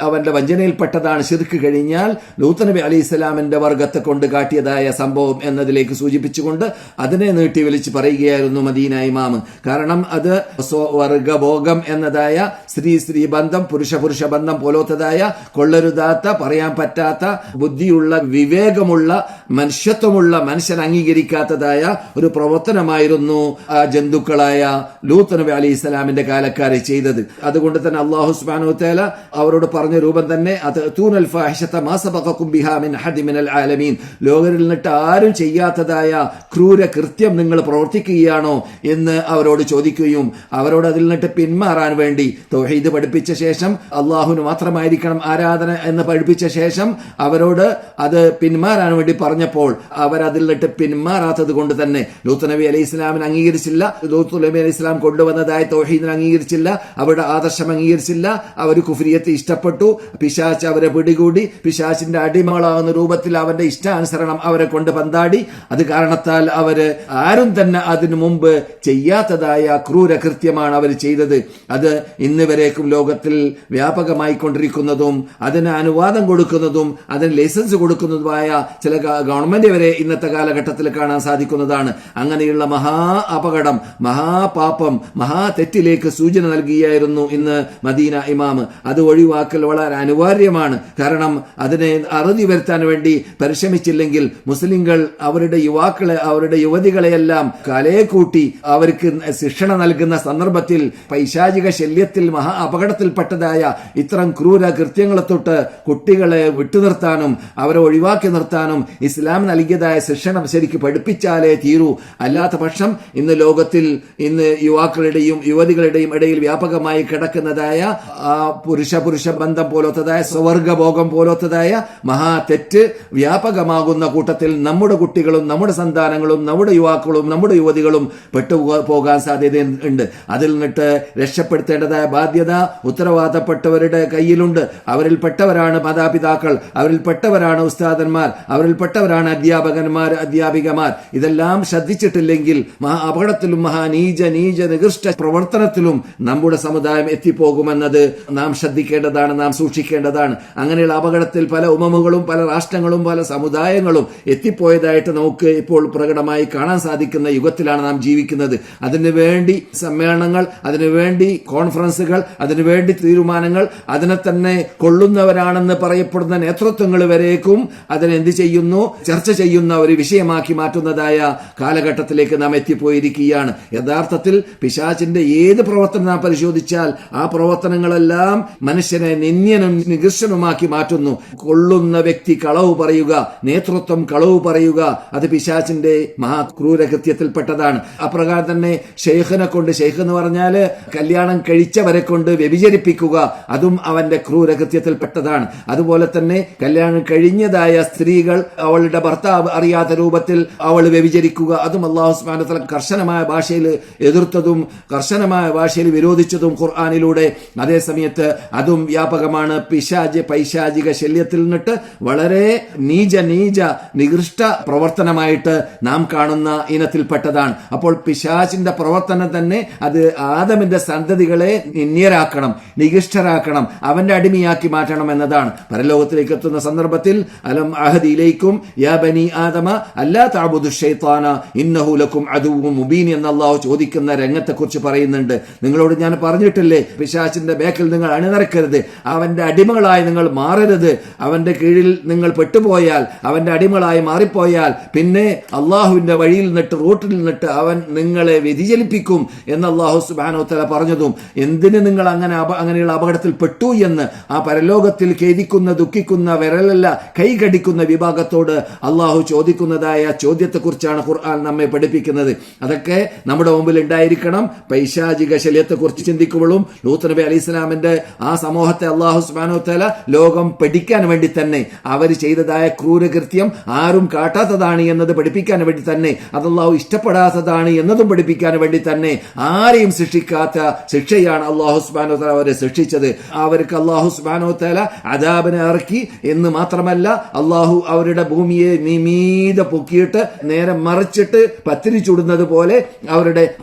അവന്റെ വഞ്ചനയിൽപ്പെട്ടതാണ് ശിർക്ക് കഴിഞ്ഞാൽ ലൂത്ത് നബി അലി ഇസ്ലാമിന്റെ വർഗത്തെ കൊണ്ട് കാട്ടിയതായ സംഭവം എന്നതിലേക്ക് സൂചിപ്പിച്ചുകൊണ്ട് അതിനെ നീട്ടി വിളിച്ച് പറയുകയായിരുന്നു മദീന ഇമാമ്. കാരണം അത് സ്വവർഗഭോഗം എന്നതായ സ്ത്രീ സ്ത്രീ ബന്ധം പുരുഷ പുരുഷ ബന്ധം പോലോത്തതായ കൊള്ളരുതാത്ത പറയാൻ പറ്റാത്ത ബുദ്ധിയുള്ള വിവേകമുള്ള മനുഷ്യത്വമുള്ള മനുഷ്യൻ അംഗീകരിക്കാത്തതായ ഒരു പ്രവർത്തനമായിരുന്നു ആ ജന്തുക്കളായ ലൂത്ത് നബി അലി ഇസ്ലാമിന്റെ കാലക്കാരെ ചെയ്തത്. അതുകൊണ്ട് തന്നെ അള്ളാഹു സുബ്ഹാനഹു തേല അവരോട് പറഞ്ഞ രൂപം തന്നെ അത് തൂനൽ ആലമീൻ. ലോകരിൽ നിന്നിട്ട് ആരും ചെയ്യാത്തതായ ക്രൂര കൃത്യം നിങ്ങൾ പ്രവർത്തിക്കുകയാണോ എന്ന് അവരോട് ചോദിക്കുകയും അവരോട് അതിൽ നിന്നിട്ട് പിന്മാറാൻ വേണ്ടി തൗഹീദ് പഠിപ്പിച്ച ശേഷം അള്ളാഹുവിന് മാത്രമായിരിക്കണം ആരാധന എന്ന് പഠിപ്പിച്ച ശേഷം അവരോട് അത് പിന്മാറാൻ വേണ്ടി പറഞ്ഞപ്പോൾ അവരതിൽ നിന്നിട്ട് പിന്മാറാത്തത് കൊണ്ട് തന്നെ ലൂത്ത് നബി അലൈഹി ഇസ്ലാമിന് അംഗീകരിച്ചില്ല. ലൂത്ത് നബി അലൈഹി ഇസ്ലാം കൊണ്ടുവന്നതായ തൗഹീദിനെ അംഗീകരിച്ചില്ല. അവരുടെ ആദർശം അംഗീകരിച്ചില്ല. അവർ കുഫ്രിയത്തെ ഇഷ്ടപ്പെട്ടു. പിശാച്ച് അവരെ പിടികൂടി. പിശാച്ചിന്റെ അടിമകളാകുന്ന രൂപത്തിൽ അവന്റെ ഇഷ്ടാനുസരണം അവരെ കൊണ്ട് പന്താടി. അത് കാരണത്താൽ അവർ ആരും തന്നെ അതിനു മുമ്പ് ചെയ്യാത്തതായ ക്രൂര കൃത്യമാണ് അവർ ചെയ്തത്. അത് ഇന്ന് വരേക്കും ലോകത്തിൽ വ്യാപകമായി കൊണ്ടിരിക്കുന്നതും അതിന് അനുവാദം കൊടുക്കുന്നതും അതിന് ലൈസൻസ് കൊടുക്കുന്നതുമായ ചില ഗവൺമെന്റ് വരെ ഇന്നത്തെ കാലഘട്ടത്തിൽ കാണാൻ സാധിക്കുന്നതാണ്. അങ്ങനെയുള്ള മഹാ അപകടം മഹാപാപം മഹാ തെറ്റിലേക്ക് സൂചന നൽകിയായിരുന്നു ഇന്ന് മദീന ഇമാം. അത് ഒഴിവാക്കൽ വളരെ അനിവാര്യമാണ്. കാരണം അതിനെ അറുതി വരുത്താൻ വേണ്ടി പരിശ്രമിച്ചില്ലെങ്കിൽ മുസ്ലിങ്ങൾ അവരുടെ യുവാക്കളെ അവരുടെ യുവതികളെയെല്ലാം കലയെ കൂട്ടി അവർക്ക് ശിക്ഷണ നൽകുന്ന സന്ദർഭത്തിൽ പൈശാചിക ശല്യത്തിൽ മഹാ അപകടത്തിൽപ്പെട്ടതായ ഇത്തരം ക്രൂര കൃത്യങ്ങളെ തൊട്ട് കുട്ടികളെ വിട്ടുനിർത്താനും അവരെ ഒഴിവാക്കി നിർത്താനും ഇസ്ലാം നൽകിയതായ ശിക്ഷണം ശരിക്ക് പഠിപ്പിച്ചാലേ തീരൂ. അല്ലാത്ത പക്ഷം ഇന്ന് ലോകത്തിൽ ഇന്ന് യുവാക്കളുടെയും യുവതികളുടെയും ഇടയിൽ വ്യാപകമായി കിടക്കുന്നതായ പുരുഷ പുരുഷ ബന്ധം പോലത്തതായ സ്വർഗഭോഗം പോലത്തതായ മഹാ തെറ്റ് വ്യാപകമാകുന്ന കൂട്ടത്തിൽ നമ്മുടെ കുട്ടികളും നമ്മുടെ സന്താനങ്ങളും നമ്മുടെ യുവാക്കളും നമ്മുടെ യുവതികളും പെട്ടു പോകാൻ സാധ്യത ഉണ്ട് അതിൽ നിന്നിട്ട് രക്ഷപ്പെടുത്തേണ്ടതായ ബാധ്യത ഉത്തരവാദപ്പെട്ടവരുടെ കയ്യിലുണ്ട്. അവരിൽ പെട്ടവരാണ് മാതാപിതാക്കൾ. അവരിൽ പെട്ടവരാണ് ഉസ്താദന്മാർ. അവരിൽ പെട്ടവരാണ് അധ്യാപകന്മാർ അധ്യാപികമാർ. ഇതെല്ലാം ശ്രദ്ധിച്ചിട്ടില്ലെങ്കിൽ മഹാ അപകടത്തിലും മഹാനീജ നീജ നികൃഷ്ട പ്രവർത്തനത്തിലും നമ്മുടെ സമുദായം എത്തിപ്പോകുമെന്നത് നാം ശ്രദ്ധിക്കേണ്ടതാണ് നാം സൂക്ഷിക്കേണ്ടതാണ്. അങ്ങനെയുള്ള അപകടത്തിൽ പല ഉമമുകളും പല രാഷ്ട്രങ്ങളും പല സമുദായങ്ങളും എത്തിപ്പോയതായിട്ട് നമുക്ക് ഇപ്പോൾ പ്രകടമായി കാണാൻ സാധിക്കുന്ന യുഗത്തിലാണ് നാം ജീവിക്കുന്നത്. അതിനുവേണ്ടി സമ്മേളനങ്ങൾ അതിനുവേണ്ടി കോൺഫറൻസുകൾ അതിനുവേണ്ടി തീരുമാനങ്ങൾ അതിനെ തന്നെ കൊള്ളുന്നവരാണെന്ന് പറയപ്പെടുന്ന നേതൃത്വങ്ങൾ വരേക്കും അതിനെന്ത് ചെയ്യുന്നു? ചർച്ച ചെയ്യുന്ന ഒരു വിഷയമാക്കി മാറ്റുന്നതായ കാലഘട്ടത്തിലേക്ക് നാം എത്തിപ്പോയിരിക്കുകയാണ്. യഥാർത്ഥത്തിൽ പിശാചിന്റെ ഏത് പ്രവർത്തനം നാം പരിശോധിച്ചാൽ ആ പ്രവർത്തനങ്ങളെല്ലാം മനുഷ്യനെ നിന്യനും നികൃഷ്ടനുമാക്കി മാറ്റുന്നു. കൊള്ളുന്ന വ്യക്തി കളവ് പറയുക നേതൃത്വം കളവ് പറയുക അത് പിശാചിന്റെ മഹാക്രൂരകൃത്യത്തിൽപ്പെട്ടതാണ്. അപ്രകാരം തന്നെ ഷെയ്ഖിനെ കൊണ്ട് ഷെയ്ഖ് എന്ന് പറഞ്ഞാൽ കല്യാണം കഴിച്ചവരെ കൊണ്ട് വ്യഭിചരിപ്പിക്കുക അതും അവന്റെ ക്രൂരകൃത്യത്തിൽപ്പെട്ടതാണ്. അതുപോലെ തന്നെ കല്യാണം കഴിഞ്ഞതായ സ്ത്രീകൾ അവളുടെ ഭർത്താവ് അറിയാത്ത രൂപത്തിൽ അവൾ വ്യഭിചരിക്കുക. അതും അള്ളാഹു സ്മാനത്തല കർശനമായ ഭാഷയിൽ എതിർത്തതും കർശനമായ ഭാഷയിൽ വിരോധിച്ചതും ഖുർആാനിലൂടെ. അതേസമയത്ത് അതും വ്യാപകമാണ്. പിശാജ് പൈശാചിക ശല്യത്തിൽ നിന്നിട്ട് വളരെ നീച നീച നികൃഷ്ട പ്രവർത്തനമായിട്ട് നാം കാണുന്ന ഇനത്തിൽപ്പെട്ടതാണ്. അപ്പോൾ പിശാചിന്റെ പ്രവർത്തനം തന്നെ അത് ആദമിന്റെ സന്തതികളെ നിന്യരാക്കണം നികൃഷ്ടരാക്കണം അവന്റെ അടിമയാക്കി മാറ്റണം എന്നതാണ്. പരലോകത്തിലേക്ക് എത്തുന്ന സന്ദർഭത്തിൽ അലം അഹദിയിലേക്കും യാ ബനി ആദമ അല്ലാ താബുദു ഷെയ്ത്താന ഇന്നഹുലക്കും അതുവും മുബീൻ എന്ന് അള്ളാഹു ചോദിക്കുന്ന രംഗത്തെക്കുറിച്ച് പറയുന്നുണ്ട്. നിങ്ങളോട് ഞാൻ പറഞ്ഞിട്ടില്ലേ പിശാചിന്റെ ബേക്കിൽ നിങ്ങൾ അണിനിറക്കരുത് അവന്റെ അടിമകളായി നിങ്ങൾ മാറരുത് അവന്റെ കീഴിൽ നിങ്ങൾ പെട്ടുപോയാൽ അവന്റെ അടിമകളായി മാറിപ്പോയാൽ പിന്നെ അള്ളാഹുവിന്റെ വഴിയിൽ നിന്നിട്ട് റൂട്ടിൽ നിന്നിട്ട് അവൻ നിങ്ങളെ വ്യതിചലിപ്പിക്കും എന്ന് അള്ളാഹു സുബാനോത്തല പറഞ്ഞതും. എന്തിന് നിങ്ങൾ അങ്ങനെ അങ്ങനെയുള്ള അപകടത്തിൽപ്പെട്ടു എന്ന് ആ പരലോകത്തിൽ ഖേദിക്കുന്ന ദുഃഖിക്കുന്ന വിരലല്ല കൈകടിക്കുന്ന വിഭാഗത്തോട് അള്ളാഹു ചോദിക്കുന്നതായ ചോദ്യത്തെക്കുറിച്ചാണ് ഖുർആൻ നമ്മെ പഠിപ്പിക്കുന്നത്. അതൊക്കെ നമ്മുടെ മുമ്പിൽ ഉണ്ടായിരിക്കണം. പൈശാചിക ശല്യത്തെക്കുറിച്ച് ചിന്തിക്കുമ്പോഴും ലൂത്ത് നബി അലി ഇസ്ലാമിന്റെ ആ സമൂഹത്തെ അള്ളാഹു സുബാനോത്തല ലോകം പഠിക്കാൻ വേണ്ടി തന്നെ. അവർ ചെയ്തതായ ക്രൂരകൃത്യം ആരും കാട്ടാത്തതാണ് എന്നത് പഠിപ്പിക്കാൻ വേണ്ടി തന്നെ. അത് അള്ളാഹു ഇഷ്ടപ്പെടാത്തതാണ് എന്നതും പഠിപ്പിക്കാൻ വേണ്ടി തന്നെ. ആരെയും ശിക്ഷിക്കാത്ത ശിക്ഷയാണ് അള്ളാഹു തല അവരെ ശിക്ഷിച്ചത് അവർക്ക് അള്ളാഹു സുബാനോ തല അദാബിനെ ഇറക്കി എന്ന് മാത്രമല്ല അള്ളാഹു അവരുടെ ഭൂമിയെ നിമീത പൊക്കിയിട്ട് നേരെ മറിച്ചിട്ട് പത്തിരി ചുടുന്നത് പോലെ അവരുടെ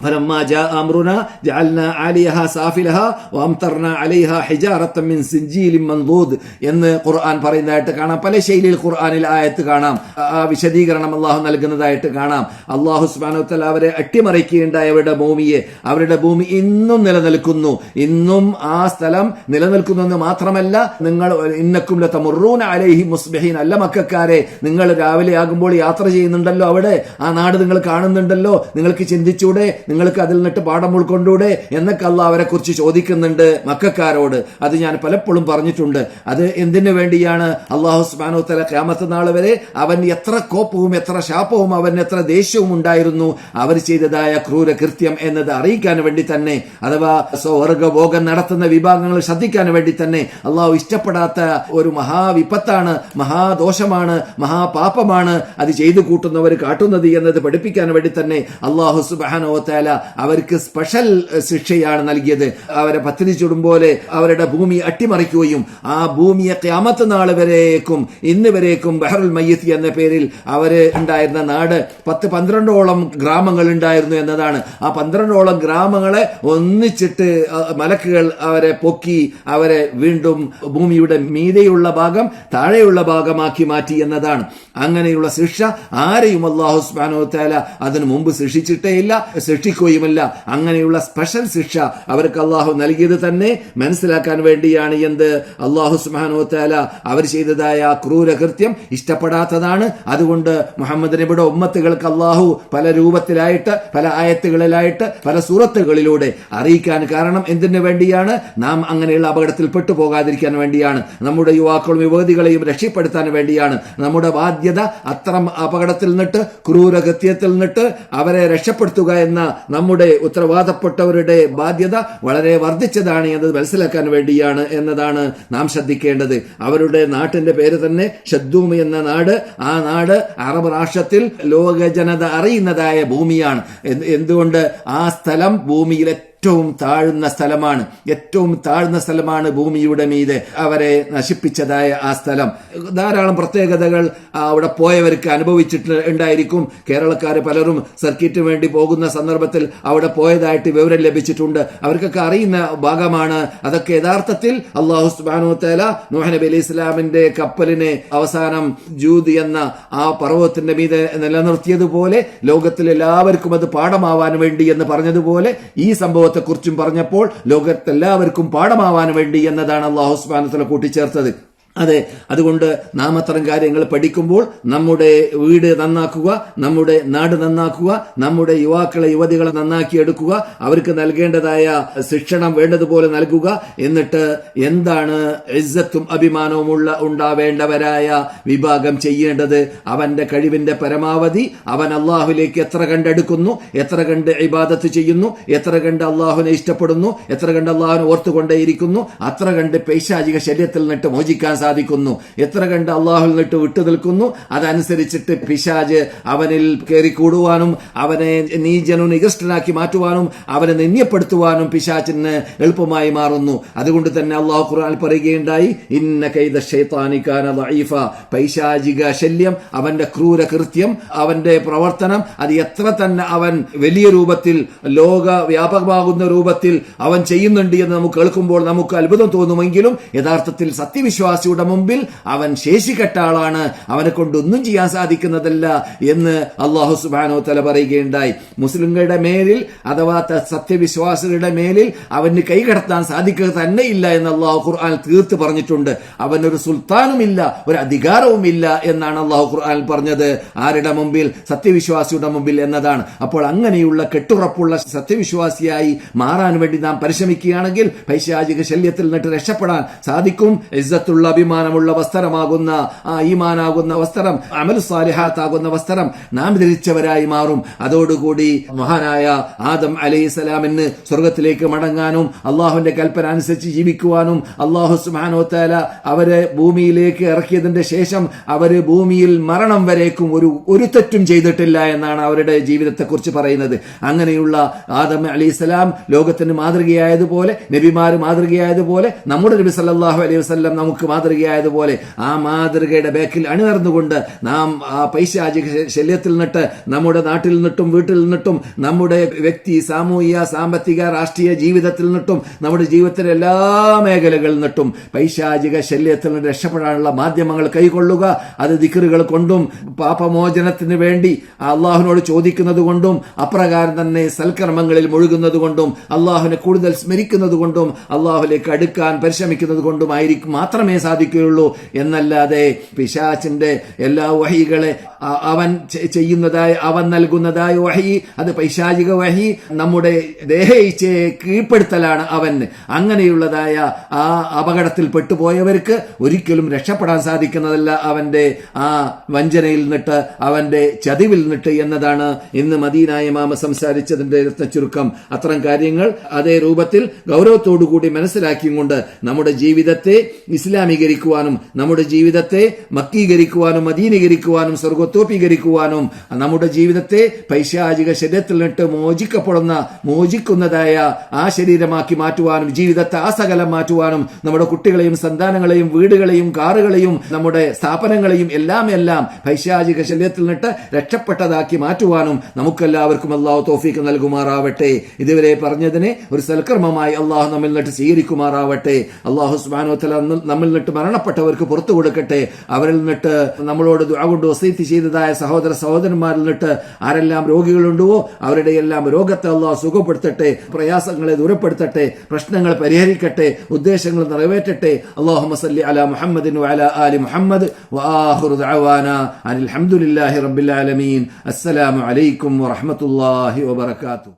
എന്ന് ഖുർആൻ പറയുന്നതായിട്ട് കാണാം. പല ശൈലിയിൽ ഖുർആനിൽ ആയത്ത് കാണാം. ആ വിശദീകരണം അള്ളാഹു നൽകുന്നതായിട്ട് കാണാം. അള്ളാഹു സുബാനുത്തല അവരെ അട്ടിമറിക്കുകയുണ്ടായ. അവരുടെ ഭൂമിയെ അവരുടെ ഭൂമി ഇന്നും നിലനിൽക്കുന്നു. ഇന്നും ആ സ്ഥലം നിലനിൽക്കുന്നു എന്ന് മാത്രമല്ല നിങ്ങൾ ഇന്നക്കും ലതമുറൂന അലൈഹി മുസ്ബിഹീൻ അല്ല മക്കാരെ നിങ്ങൾ രാവിലെ ആകുമ്പോൾ യാത്ര ചെയ്യുന്നുണ്ടല്ലോ അവിടെ ആ നാട് നിങ്ങൾ കാണുന്നുണ്ടല്ലോ നിങ്ങൾക്ക് ചിന്തിച്ചൂടെ നിങ്ങൾക്ക് അതിൽ നിന്നിട്ട് പാഠം ഉൾക്കൊണ്ടൂടെ എന്നൊക്കെ അല്ല അവരെ കുറിച്ച് ചോദിക്കുന്നുണ്ട് മക്കാരോട്. അത് ഞാൻ പലപ്പോഴും പറഞ്ഞിട്ടുണ്ട്. അത് എന്തിനു വേണ്ടിയാണ്? അള്ളാഹു സുബാനു തല ക്യാമത്ത് നാൾ വരെ അവൻ എത്ര കോപ്പവും എത്ര ശാപവും അവൻ എത്ര ദേഷ്യവും ഉണ്ടായിരുന്നു. അവർ ചെയ്തതായ ക്രൂര കൃത്യം എന്നത് അറിയിക്കാൻ വേണ്ടി തന്നെ അഥവാ സ്വർഗഭോഗം നടത്തുന്ന വിഭാഗങ്ങൾ ശ്രദ്ധിക്കാൻ വേണ്ടി തന്നെ അള്ളാഹു ഇഷ്ടപ്പെടാത്ത ഒരു മഹാവിപത്താണ് മഹാദോഷമാണ് മഹാപാപമാണ് അത് ചെയ്തു കൂട്ടുന്നവർ കാട്ടുന്നത് എന്നത് പഠിപ്പിക്കാൻ വേണ്ടി തന്നെ അള്ളാഹു സുബാനോത്താല അവർക്ക് സ്പെഷ്യൽ ശിക്ഷയാണ് നൽകിയത്. അവരെ പത്തിരി ചുടും പോലെ അവരുടെ ഭൂമി അട്ടിമറിക്കുകയും ആ ഭൂമിയെ ക്യാമത്ത് നാൾ വരേക്കും ഇന്ന് വരേക്കും ബഹറുൽ മയ്യത്ത് എന്ന പേരിൽ അവർ ഉണ്ടായിരുന്ന നാട് പത്ത് പന്ത്രണ്ടോളം ഗ്രാമങ്ങൾ ഉണ്ടായിരുന്നു എന്നതാണ്. ആ പന്ത്രണ്ടോളം ഗ്രാമങ്ങളെ ഒന്നിച്ചിട്ട് മലക്കുകൾ അവരെ പൊക്കി അവരെ വീണ്ടും ഭൂമിയുടെ മീതെയുള്ള ഭാഗം താഴെയുള്ള ഭാഗമാക്കി മാറ്റി എന്നതാണ്. അങ്ങനെയുള്ള ശിക്ഷ ആരെയും അള്ളാഹു സുബ്ഹാനഹു വതആല അതിനു മുമ്പ് ശിക്ഷിച്ചിട്ടേയില്ല ശിക്ഷിക്കുകയുമില്ല. അങ്ങനെയുള്ള സ്പെഷ്യൽ ശിക്ഷ അവർക്ക് അള്ളാഹു നൽകിയത് തന്നെ മനസ്സിലാക്കാൻ വേണ്ടിയാണ് എന്ത്. അള്ളാഹു സുബ്ഹാനഹു വതആല അവർ ചെയ്തതായ ക്രൂരകൃത്യം ഇഷ്ടപ്പെടാത്തതാണ്. അതുകൊണ്ട് മുഹമ്മദ് നബിയുടെ ഉമ്മത്തുകൾക്ക് അള്ളാഹു പല രൂപത്തിലായിട്ട് പല ആയത്തുകളിലായിട്ട് പല സൂറത്തുകളിലൂടെ അറിയിക്കാൻ കാരണം എന്തിനു വേണ്ടിയാണ്? നാം അങ്ങനെയുള്ള അപകടത്തിൽ പെട്ടുപോകാതിരിക്കാൻ വേണ്ടിയാണ്. നമ്മുടെ യുവാക്കളും യുവതികളെയും രക്ഷപ്പെടുത്താൻ വേണ്ടിയാണ്. നമ്മുടെ ബാധ്യത അത്തരം അപകടത്തിൽ നിന്നിട്ട് ക്രൂരകൃത്യത്തിൽ നിന്നിട്ട് അവരെ രക്ഷപ്പെടുത്തുക എന്ന നമ്മുടെ ഉത്തരവാദപ്പെട്ടവരുടെ ബാധ്യത വളരെ വർദ്ധിച്ചതാണ് എന്നത് മനസ്സിലാക്കാൻ വേണ്ടിയാണ് എന്നതാണ് നാം ശ്രദ്ധിക്കേണ്ടത്. അവരുടെ നാട്ടിന്റെ പേര് തന്നെ ഷദ്ദൂം എന്ന നാട്. ആ നാട് അറബ് രാഷ്ട്രത്തിൽ ലോക ജനത അറിയുന്നതായ ഭൂമിയാണ്. എന്തുകൊണ്ട് ആ സ്ഥലം ഭൂമിയിലെ ഏറ്റവും താഴ്ന്ന സ്ഥലമാണ് ഏറ്റവും താഴ്ന്ന സ്ഥലമാണ് ഭൂമിയുടെ മീതെ അവരെ നശിപ്പിച്ചതായ ആ സ്ഥലം. ധാരാളം പ്രത്യേകതകൾ അവിടെ പോയവർക്ക് അനുഭവിച്ചിട്ട് ഉണ്ടായിരിക്കും. കേരളക്കാർ പലരും സർക്കിറ്റിന് വേണ്ടി പോകുന്ന സന്ദർഭത്തിൽ അവിടെ പോയതായിട്ട് വിവരം ലഭിച്ചിട്ടുണ്ട്. അവർക്കൊക്കെ അറിയുന്ന ഭാഗമാണ് അതൊക്കെ യഥാർത്ഥത്തിൽ അള്ളാഹു സുബാനു തേല നൂഹ് നബി അലൈഹി ഇസ്ലാമിന്റെ കപ്പലിനെ അവസാനം ജൂദ് എന്ന ആ പർവതത്തിന്റെ മീതെ നിലനിർത്തിയതുപോലെ ലോകത്തിൽ എല്ലാവർക്കും അത് പാഠമാവാൻ വേണ്ടി എന്ന് പറഞ്ഞതുപോലെ ഈ സംഭവത്തെ കുറിച്ചും പറഞ്ഞപ്പോൾ ലോകത്തെല്ലാവർക്കും പാഠമാവാൻ വേണ്ടി എന്നതാണ് അള്ളാഹു കൂട്ടിച്ചേർത്തത്. അതെ അതുകൊണ്ട് നാം അത്തരം കാര്യങ്ങൾ പഠിക്കുമ്പോൾ നമ്മുടെ വീട് നന്നാക്കുക നമ്മുടെ നാട് നന്നാക്കുക നമ്മുടെ യുവാക്കളെ യുവതികളെ നന്നാക്കിയെടുക്കുക അവർക്ക് നൽകേണ്ടതായ ശിക്ഷണം വേണ്ടതുപോലെ നൽകുക. എന്നിട്ട് എന്താണ് ഇജ്ജത്തും അഭിമാനവുമുള്ള ഉണ്ടാവേണ്ടവരായ വിഭാഗം ചെയ്യേണ്ടത്? അവന്റെ കഴിവിന്റെ പരമാവധി അവൻ അള്ളാഹുലേക്ക് എത്ര കണ്ടെടുക്കുന്നു എത്ര കണ്ട് ഇബാദത്ത് ചെയ്യുന്നു എത്ര കണ്ട് അള്ളാഹുവിനെ ഇഷ്ടപ്പെടുന്നു എത്ര കണ്ട് അള്ളാഹുവിനെ ഓർത്തുകൊണ്ടേയിരിക്കുന്നു അത്ര കണ്ട് പൈശാചിക ശരീരത്തിൽ നിന്നിട്ട് മോചിക്കാൻ സാധിക്കുന്നു. എത്ര കണ്ട് അള്ളാഹുൽ നിന്നിട്ട് വിട്ടു നിൽക്കുന്നു? അതനുസരിച്ചിട്ട് പിശാജ് അവനിൽ കയറി കൂടുവാനും അവനെ നീജനു നികൃഷ്ടനാക്കി മാറ്റുവാനും അവനെ നിന്യപ്പെടുത്തുവാനും പിശാചിന് എളുപ്പമായി മാറുന്നു. അതുകൊണ്ട് തന്നെ അള്ളാഹു ഖുർആൻ പറയുകയുണ്ടായി ഇന്ന കൈത ഷൈത്താനിക്കാന ദഈഫ. പൈശാചിക ശല്യം അവന്റെ ക്രൂര കൃത്യം അവന്റെ പ്രവർത്തനം അത് എത്ര തന്നെ അവൻ വലിയ രൂപത്തിൽ ലോക വ്യാപകമാകുന്ന രൂപത്തിൽ അവൻ ചെയ്യുന്നുണ്ട് എന്ന് നമുക്ക് കേൾക്കുമ്പോൾ നമുക്ക് അത്ഭുതം തോന്നുമെങ്കിലും യഥാർത്ഥത്തിൽ സത്യവിശ്വാസിയുടെ മുമ്പിൽ അവൻ ശേഷിക്കട്ട ആളാണ് അവനെ കൊണ്ടൊന്നും ചെയ്യാൻ സാധിക്കുന്നതല്ല എന്ന് അള്ളാഹു സുബാനോ തല പറയുകയുണ്ടായി. മുസ്ലിങ്ങളുടെ മേലിൽ അഥവാ സത്യവിശ്വാസികളുടെ മേലിൽ അവന് കൈകടത്താൻ സാധിക്കുക തന്നെ ഇല്ല എന്ന് അള്ളാഹു ഖുർആൻ തീർത്ത് പറഞ്ഞിട്ടുണ്ട്. അവനൊരു സുൽത്താനുമില്ല ഒരു അധികാരവുമില്ല എന്നാണ് അള്ളാഹു ഖുർആൻ പറഞ്ഞത്. ആരുടെ മുമ്പിൽ? സത്യവിശ്വാസിയുടെ മുമ്പിൽ എന്നതാണ്. അപ്പോൾ അങ്ങനെയുള്ള കെട്ടുറപ്പുള്ള സത്യവിശ്വാസിയായി മാറാൻ വേണ്ടി നാം പരിശ്രമിക്കുകയാണെങ്കിൽ പൈശാചിക ശല്യത്തിൽ നിന്നിട്ട് രക്ഷപ്പെടാൻ സാധിക്കും. ഇസ്സത്തുള്ള അഭിമാനമുള്ള വസ്ത്രമാകുന്ന ആ ഈമാനാകുന്ന വസ്ത്രം അമൽ സാലിഹാത്താകുന്ന വസ്ത്രം നാം ധരിച്ചവരായി മാറും. അതോടുകൂടി മഹാനായ ആദം അലൈഹി സ്വലാമിന് സ്വർഗത്തിലേക്ക് മടങ്ങാനും അള്ളാഹുവിന്റെ കൽപ്പന അനുസരിച്ച് ജീവിക്കുവാനും അള്ളാഹു സുബാനോ താല അവരെ ഭൂമിയിലേക്ക് ഇറക്കിയതിന്റെ ശേഷം അവർ ഭൂമിയിൽ മരണം വരേക്കും ഒരു ഒരു തെറ്റും ചെയ്തിട്ടില്ല എന്നാണ് അവരുടെ ജീവിതത്തെക്കുറിച്ച് പറയുന്നത്. അങ്ങനെയുള്ള ആദം അലി ലോകത്തിന് മാതൃകയായതുപോലെ നബിമാർ മാതൃകയായതുപോലെ നമ്മുടെ നബി സല്ലാഹു അലൈഹി വസല്ലം നമുക്ക് മാതൃകയായതുപോലെ ആ മാതൃകയുടെ ബാക്കിൽ അണിനിർന്നുകൊണ്ട് നാം ആ പൈശാചിക ശല്യത്തിൽ നിന്നിട്ട് നമ്മുടെ നാട്ടിൽ നിന്നിട്ടും വീട്ടിൽ നിന്നിട്ടും നമ്മുടെ വ്യക്തി സാമൂഹിക സാമ്പത്തിക രാഷ്ട്രീയ ജീവിതത്തിൽ നിന്നിട്ടും നമ്മുടെ ജീവിതത്തിലെ എല്ലാ മേഖലകളിൽ നിന്നിട്ടും പൈശാചിക ശല്യത്തിൽ നിന്ന് രക്ഷപ്പെടാനുള്ള മാധ്യമങ്ങൾ കൈകൊള്ളുക. അത് ദിക്കറുകൾ കൊണ്ടും പാപമോചനത്തിന് വേണ്ടി അള്ളാഹുവിനോട് ചോദിക്കുന്നത് കൊണ്ടും അപ്രകാരം തന്നെ സൽക്കർമ്മങ്ങളിൽ മുഴുകുന്നത് കൊണ്ടും അള്ളാഹുവിനെ കൂടുതൽ സ്മരിക്കുന്നത് കൊണ്ടും അള്ളാഹുലേക്ക് അടുക്കാൻ പരിശ്രമിക്കുന്നത് കൊണ്ടുമായിരിക്കും മാത്രമേ സാധിക്കൂ സാധിക്കുകയുള്ളൂ. എന്നല്ലാതെ പിശാച്ചിന്റെ എല്ലാ വഹികളെ അവൻ ചെയ്യുന്നതായി അവൻ നൽകുന്നതായ വഹി അത് പൈശാചിക വഹി നമ്മുടെ ദേഹയിച്ചയെ കീഴ്പ്പെടുത്തലാണ് അവന് അങ്ങനെയുള്ളതായ ആ അപകടത്തിൽ പെട്ടുപോയവർക്ക് ഒരിക്കലും രക്ഷപ്പെടാൻ സാധിക്കുന്നതല്ല അവന്റെ ആ വഞ്ചനയിൽ നിട്ട് അവന്റെ ചതിവിൽ നിട്ട് എന്നതാണ് ഇന്ന് മദീനായ മാമ സംസാരിച്ചതിന്റെ ചുരുക്കം. അത്തരം കാര്യങ്ങൾ അതേ രൂപത്തിൽ ഗൗരവത്തോടുകൂടി മനസ്സിലാക്കിയും കൊണ്ട് നമ്മുടെ ജീവിതത്തെ ഇസ്ലാമീകരിക്കുവാനും നമ്മുടെ ജീവിതത്തെ മക്കീകരിക്കുവാനും മദീനീകരിക്കുവാനും സ്വർഗത്തോപ്പീകരിക്കുവാനും നമ്മുടെ ജീവിതത്തെ പൈശാചിക ശരീരത്തിൽ നിന്നിട്ട് മോചിക്കപ്പെടുന്ന മോചിക്കുന്നതായ ആ ശരീരമാക്കി മാറ്റുവാനും ജീവിതത്തെ ആ സകലം മാറ്റുവാനും നമ്മുടെ കുട്ടികളെയും സന്താനങ്ങളെയും വീടുകളെയും കാറുകളെയും നമ്മുടെ സ്ഥാപനങ്ങളെയും എല്ലാം എല്ലാം പൈശാചിക ശരീരത്തിൽ നിന്നിട്ട് രക്ഷപ്പെട്ടതാക്കി മാറ്റുവാനും നമുക്കെല്ലാവർക്കും അള്ളാഹു തോഫീക്ക് നൽകുമാറാവട്ടെ. ഇതുവരെ പറഞ്ഞതിനെ ഒരു സൽക്കർമ്മമായി അള്ളാഹു നമ്മിൽ നിന്നിട്ട് സ്വീകരിക്കുമാറാവട്ടെ. അള്ളാഹു സുബാനോ തല നമ്മിൽ നിന്നിട്ട് മരണപ്പെട്ടവർക്ക് പുറത്തു കൊടുക്കട്ടെ. അവരിൽ നിന്നിട്ട് നമ്മളോട് ദുആ കൊണ്ട് വസീത്ത് ചെയ്തതായ സഹോദര സഹോദരന്മാരിൽ നിന്നിട്ട് ആരെല്ലാം രോഗികളുണ്ടോ അവരുടെ എല്ലാം രോഗത്തെ അള്ളാഹു സുഖപ്പെടുത്തട്ടെ പ്രയാസങ്ങളെ ദൂരപ്പെടുത്തട്ടെ പ്രശ്നങ്ങൾ പരിഹരിക്കട്ടെ ഉദ്ദേശങ്ങൾ നിറവേറ്റട്ടെ. അള്ളാഹു മസല്ലി അല മുഹമ്മദിൻ വഅല ആലി മുഹമ്മദ് റബ്ബിൽ ആലമീൻ. അസ്സലാമു അലൈക്കും വറഹ്മത്തുള്ളാഹി വബറകാതുഹു.